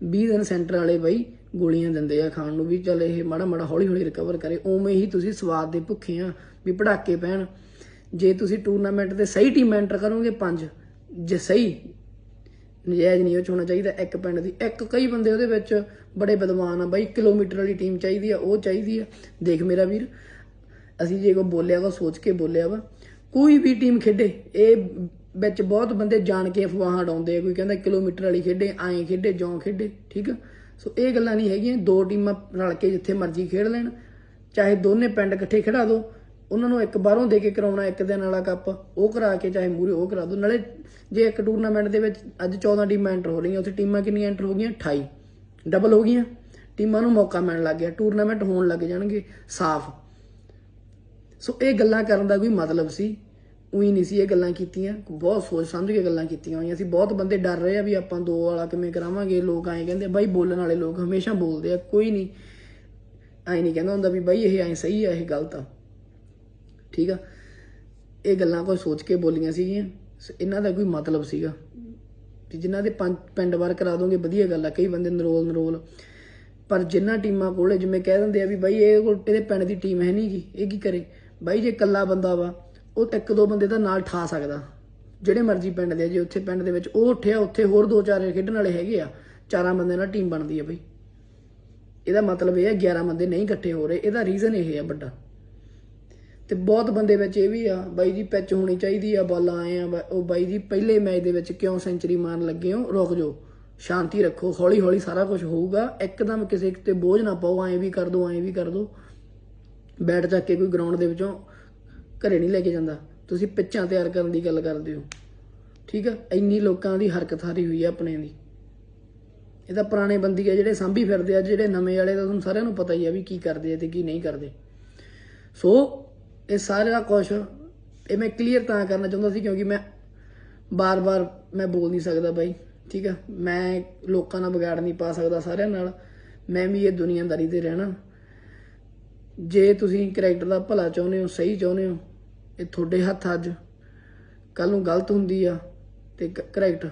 20 ਦਿਨ ਸੈਂਟਰ ਵਾਲੇ ਬਾਈ ਗੋਲੀਆਂ ਦਿੰਦੇ ਆ ਖਾਣ ਨੂੰ ਵੀ ਚੱਲ ਇਹ ਮਾੜਾ ਮਾੜਾ ਹੌਲੀ ਹੌਲੀ ਰਿਕਵਰ ਕਰੇ, ਉਵੇਂ ਹੀ ਤੁਸੀਂ ਸਵਾਦ ਦੇ ਭੁੱਖੇ ਆ ਵੀ ਪੜਾਕੇ ਪੈਣ ਜੇ ਤੁਸੀਂ ਟੂਰਨਾਮੈਂਟ ਤੇ ਸਹੀ ਟੀਮ ਐਂਟਰ ਕਰੋਗੇ ਪੰਜ, ਜੇ ਸਹੀ ਨਜਾਇਜ਼ ਨਹੀਂ ਉਹ 'ਚ ਹੋਣਾ ਚਾਹੀਦਾ, ਇੱਕ ਪਿੰਡ ਦੀ, ਇੱਕ ਕਈ ਬੰਦੇ ਉਹਦੇ ਵਿੱਚ ਬੜੇ ਵਿਦਵਾਨ ਆ ਬਾਈ, ਕਿਲੋਮੀਟਰ ਵਾਲੀ ਟੀਮ ਚਾਹੀਦੀ ਆ, ਉਹ ਚਾਹੀਦੀ ਆ। ਦੇਖ ਮੇਰਾ ਵੀਰ, ਅਸੀਂ ਜੇ ਕੋ ਬੋਲਿਆ ਵਾ, ਸੋਚ ਕੇ ਬੋਲਿਆ ਵਾ, ਕੋਈ ਵੀ ਟੀਮ ਖੇਡੇ, ਇਹ ਵਿੱਚ ਬਹੁਤ ਬੰਦੇ ਜਾਣ ਕੇ ਅਫਵਾਹਾਂ ਡਾਉਂਦੇ ਆ, ਕੋਈ ਕਹਿੰਦਾ ਕਿਲੋਮੀਟਰ ਵਾਲੀ ਖੇਡੇ, ਐਂ ਖੇਡੇ, ਜੋਂ ਖੇਡੇ, ਠੀਕ ਆ? ਸੋ ਇਹ ਗੱਲਾਂ ਨਹੀਂ ਹੈਗੀਆਂ, ਦੋ ਟੀਮਾਂ ਰਲ ਕੇ ਜਿੱਥੇ ਮਰਜ਼ੀ ਖੇਡ ਲੈਣ, ਚਾਹੇ ਦੋਨੇ ਪਿੰਡ ਇਕੱਠੇ ਖੜਾ ਦਿਓ ਉਹਨਾਂ ਨੂੰ ਇੱਕ ਬਾਹਰੋਂ ਦੇ ਕੇ ਕਰਾਉਣਾ, ਇੱਕ ਦਿਨ ਵਾਲਾ ਕੱਪ, ਉਹ ਕਰਾ ਕੇ ਚਾਹੇ ਮੂਰੇ ਉਹ ਕਰਾ ਦਿਓ ਨਾਲੇ ਜੇ ਇੱਕ ਟੂਰਨਾਮੈਂਟ ਦੇ ਵਿੱਚ ਅੱਜ 14 ਟੀਮਾਂ ਐਂਟਰ ਹੋ ਰਹੀਆਂ, ਉੱਥੇ ਟੀਮਾਂ ਕਿੰਨੀਆਂ ਐਂਟਰ ਹੋ ਗਈਆਂ? 28 ਡਬਲ ਹੋ ਗਈਆਂ। ਟੀਮਾਂ ਨੂੰ ਮੌਕਾ ਮਿਲਣ ਲੱਗ ਗਿਆ। ਟੂਰਨਾਮੈਂਟ ਹੋਣ ਲੱਗ ਜਾਣਗੇ ਸਾਫ਼। ਸੋ ਇਹ ਗੱਲਾਂ ਕਰਨ ਦਾ ਕੋਈ ਮਤਲਬ ਸੀ। ਉਹੀ ਨਹੀਂ ਸੀ ਇਹ ਗੱਲਾਂ ਕੀਤੀਆਂ, ਬਹੁਤ ਸੋਚ ਸਮਝ ਕੇ ਗੱਲਾਂ ਕੀਤੀਆਂ ਹੋਈਆਂ ਸੀ, ਬਹੁਤ ਬੰਦੇ ਡਰ ਰਹੇ ਆ ਵੀ ਆਪਾਂ ਦੋ ਵਾਲਾ ਕਿਵੇਂ ਕਰਾਵਾਂਗੇ, ਲੋਕ ਐਂ ਕਹਿੰਦੇ ਬਾਈ ਬੋਲਣ ਵਾਲੇ ਲੋਕ ਹਮੇਸ਼ਾ ਬੋਲਦੇ ਆ, ਕੋਈ ਨਹੀਂ। ਐਂ ਨਹੀਂ ਕਹਿੰਦਾ ਹੁੰਦਾ ਵੀ ਬਾਈ ਇਹ ਐਂ ਸਹੀ ਆ, ਇਹ ਗਲਤ ਆ। ਠੀਕ ਆ? ਇਹ ਗੱਲਾਂ ਕੋਈ ਸੋਚ ਕੇ ਬੋਲੀਆਂ ਸੀਗੀਆਂ, ਸੋ ਇਹਨਾਂ ਦਾ ਕੋਈ ਮਤਲਬ ਸੀਗਾ। ਕਿ ਜਿਨ੍ਹਾਂ ਦੇ ਪੰਜ ਪਿੰਡ ਵਾਰ ਕਰਾ ਦੋਗੇ, ਵਧੀਆ ਗੱਲ ਆ, ਕਈ ਬੰਦੇ ਨਰੋਲ ਨਰੋਲ। ਪਰ ਜਿਨ੍ਹਾਂ ਟੀਮਾਂ ਕੋਲੇ ਜਿਵੇਂ ਕਹਿ ਦਿੰਦੇ ਆ ਵੀ ਬਾਈ ਇਹ ਕੋਲ, ਇਹਦੇ ਪਿੰਡ ਦੀ ਟੀਮ ਹੈ ਨਹੀਂਗੀ ਇਹ ਕੀ ਕਰੇ? ਬਾਈ ਜੇ ਇਕੱਲਾ ਬੰਦਾ ਵਾ ਉਹ ਇੱਕ ਦੋ ਬੰਦੇ ਦਾ ਨਾਲ ਠਾ ਸਕਦਾ। ਜਿਹੜੇ ਮਰਜ਼ੀ ਪਿੰਡ ਦੇ ਆ, ਜੇ ਉੱਥੇ ਪਿੰਡ ਦੇ ਵਿੱਚ ਉਹ ਉੱਠਿਆ ਉੱਥੇ ਹੋਰ ਦੋ ਚਾਰ ਖੇਡਣ ਵਾਲੇ ਹੈਗੇ ਆ ਚਾਰਾਂ ਬੰਦੇ ਨਾਲ ਟੀਮ ਬਣਦੀ ਆ ਬਈ। ਇਹਦਾ ਮਤਲਬ ਇਹ ਆ 11 ਬੰਦੇ ਨਹੀਂ ਇਕੱਠੇ ਹੋ ਰਹੇ ਇਹਦਾ ਰੀਜ਼ਨ ਇਹ ਆ ਵੱਡਾ। ਤੇ ਬਹੁਤ ਬੰਦੇ ਵਿੱਚ ਇਹ ਵੀ ਆ ਬਾਈ ਜੀ ਪਿੱਚ ਹੋਣੀ ਚਾਹੀਦੀ ਆ ਬਾਲਾਂ ਆਏ ਆ ਬਾ- ਉਹ ਬਾਈ ਜੀ ਪਹਿਲੇ ਮੈਚ ਦੇ ਵਿੱਚ ਕਿਉਂ ਸੈਂਚਰੀ ਮਾਰਨ ਲੱਗੇ ਹੋ? ਰੁਕ ਜਾਓ ਸ਼ਾਂਤੀ ਰੱਖੋ ਹੌਲੀ ਹੌਲੀ ਸਾਰਾ ਕੁਝ ਹੋਊਗਾ ਇੱਕਦਮ ਕਿਸੇ ਤੇ ਬੋਝ ਨਾ ਪਾਓ ਐਂ ਵੀ ਕਰ ਦੋ ਐਂ ਵੀ ਕਰ ਦੋ। ਬੈਟ ਚੱਕ ਕੇ ਕੋਈ ਗਰਾਊਂਡ ਦੇ ਵਿੱਚੋਂ ਘਰੇ ਨਹੀਂ ਲੈ ਕੇ ਜਾਂਦਾ। ਤੁਸੀਂ ਪਿੱਛਾਂ ਤਿਆਰ ਕਰਨ ਦੀ ਗੱਲ ਕਰਦੇ ਹੋ। ਠੀਕ ਆ? ਇੰਨੀ ਲੋਕਾਂ ਦੀ ਹਰਕਤ ਹਾਰੀ ਹੋਈ ਆ ਆਪਣੇ ਦੀ। ਇਹ ਤਾਂ ਪੁਰਾਣੇ ਬੰਦੀ ਆ ਜਿਹੜੇ ਸਾਂਭੀ ਫਿਰਦੇ ਆ, ਜਿਹੜੇ ਨਵੇਂ ਵਾਲੇ ਤਾਂ ਤੁਹਾਨੂੰ ਸਾਰਿਆਂ ਨੂੰ ਪਤਾ ਹੀ ਆ ਵੀ ਕੀ ਕਰਦੇ ਆ ਤੇ ਕੀ ਨਹੀਂ ਕਰਦੇ। ਸੋ, ਇਹ ਸਾਰਾ ਕੁਝ ਇਹ ਮੈਂ ਕਲੀਅਰ ਤਾਂ ਕਰਨਾ ਚਾਹੁੰਦਾ ਸੀ ਕਿਉਂਕਿ ਮੈਂ ਬਾਰ-ਬਾਰ ਮੈਂ ਬੋਲ ਨਹੀਂ ਸਕਦਾ ਬਾਈ। ਠੀਕ ਆ? ਮੈਂ ਲੋਕਾਂ ਨਾਲ ਵਿਗਾੜ ਨਹੀਂ ਪਾ ਸਕਦਾ ਸਾਰਿਆਂ ਨਾਲ। ਮੈਂ ਵੀ ਇਹ ਦੁਨੀਆਦਾਰੀ ਤੇ ਰਹਿਣਾ। ਜੇ ਤੁਸੀਂ ਕਰੈਕਟਰ ਦਾ ਭਲਾ ਚਾਹੁੰਦੇ ਹੋ, ਸਹੀ ਚਾਹੁੰਦੇ ਹੋ ਇਹ ਤੁਹਾਡੇ ਹੱਥ ਅੱਜ ਕੱਲ ਨੂੰ ਗਲਤ ਹੁੰਦੀ ਆ ਤੇ ਕਰੈਕਟ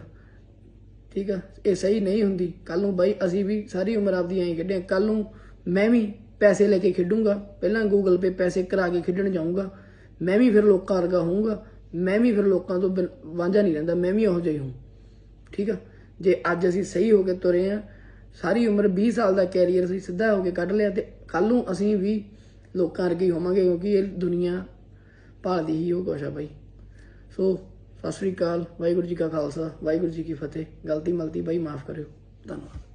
ਠੀਕ ਆ? ਇਹ ਸਹੀ ਨਹੀਂ ਹੁੰਦੀ। ਕੱਲ ਨੂੰ ਬਾਈ, ਅਸੀਂ ਵੀ ਸਾਰੀ ਉਮਰ ਆਪਦੀ ਐਂ ਖੇਡਿਆ। ਕੱਲ ਨੂੰ ਮੈਂ ਵੀ ਪੈਸੇ ਲੈ ਕੇ ਖੇਡੂੰਗਾ। ਪਹਿਲਾਂ ਗੂਗਲ ਪੇ ਪੈਸੇ ਕਰਾ ਕੇ ਖੇਡਣ ਜਾਊਂਗਾ। ਮੈਂ ਵੀ ਫਿਰ ਲੋਕਾਂ ਵਰਗਾ ਹੋਊਂਗਾ। ਮੈਂ ਵੀ ਫਿਰ ਲੋਕਾਂ ਤੋਂ ਬਿਨ- ਵਾਂਝਾ ਨਹੀਂ ਰਹਿੰਦਾ। ਮੈਂ ਵੀ ਉਹੋ ਜਿਹਾ ਹੀ ਹੂੰ ਠੀਕ ਆ? ਜੇ ਅੱਜ ਅਸੀਂ ਸਹੀ ਹੋ ਕੇ ਤੁਰੇ ਆ, ਸਾਰੀ ਉਮਰ 20 ਸਾਲ ਦਾ ਕੈਰੀਅਰ ਅਸੀਂ ਸਿੱਧਾ ਹੋ ਕੇ ਕੱਢ ਲਿਆ ਤੇ ਕੱਲ ਨੂੰ ਅਸੀਂ ਵੀ ਲੋਕਾਂ ਵਰਗੇ ਹੋਵਾਂਗੇ ਕਿਉਂਕਿ ਇਹ ਦੁਨੀਆ ਭਾਲਦੀ ਹੀ ਉਹ ਕੁਛ ਆ ਬਾਈ। ਸੋ, ਸਤਿ ਸ੍ਰੀ ਅਕਾਲ, ਵਾਹਿਗੁਰੂ ਜੀ ਕਾ ਖਾਲਸਾ, ਵਾਹਿਗੁਰੂ ਜੀ ਕੀ ਫਤਿਹ। ਗਲਤੀ ਮਲਤੀ ਬਾਈ, ਮਾਫ ਕਰਿਓ। ਧੰਨਵਾਦ।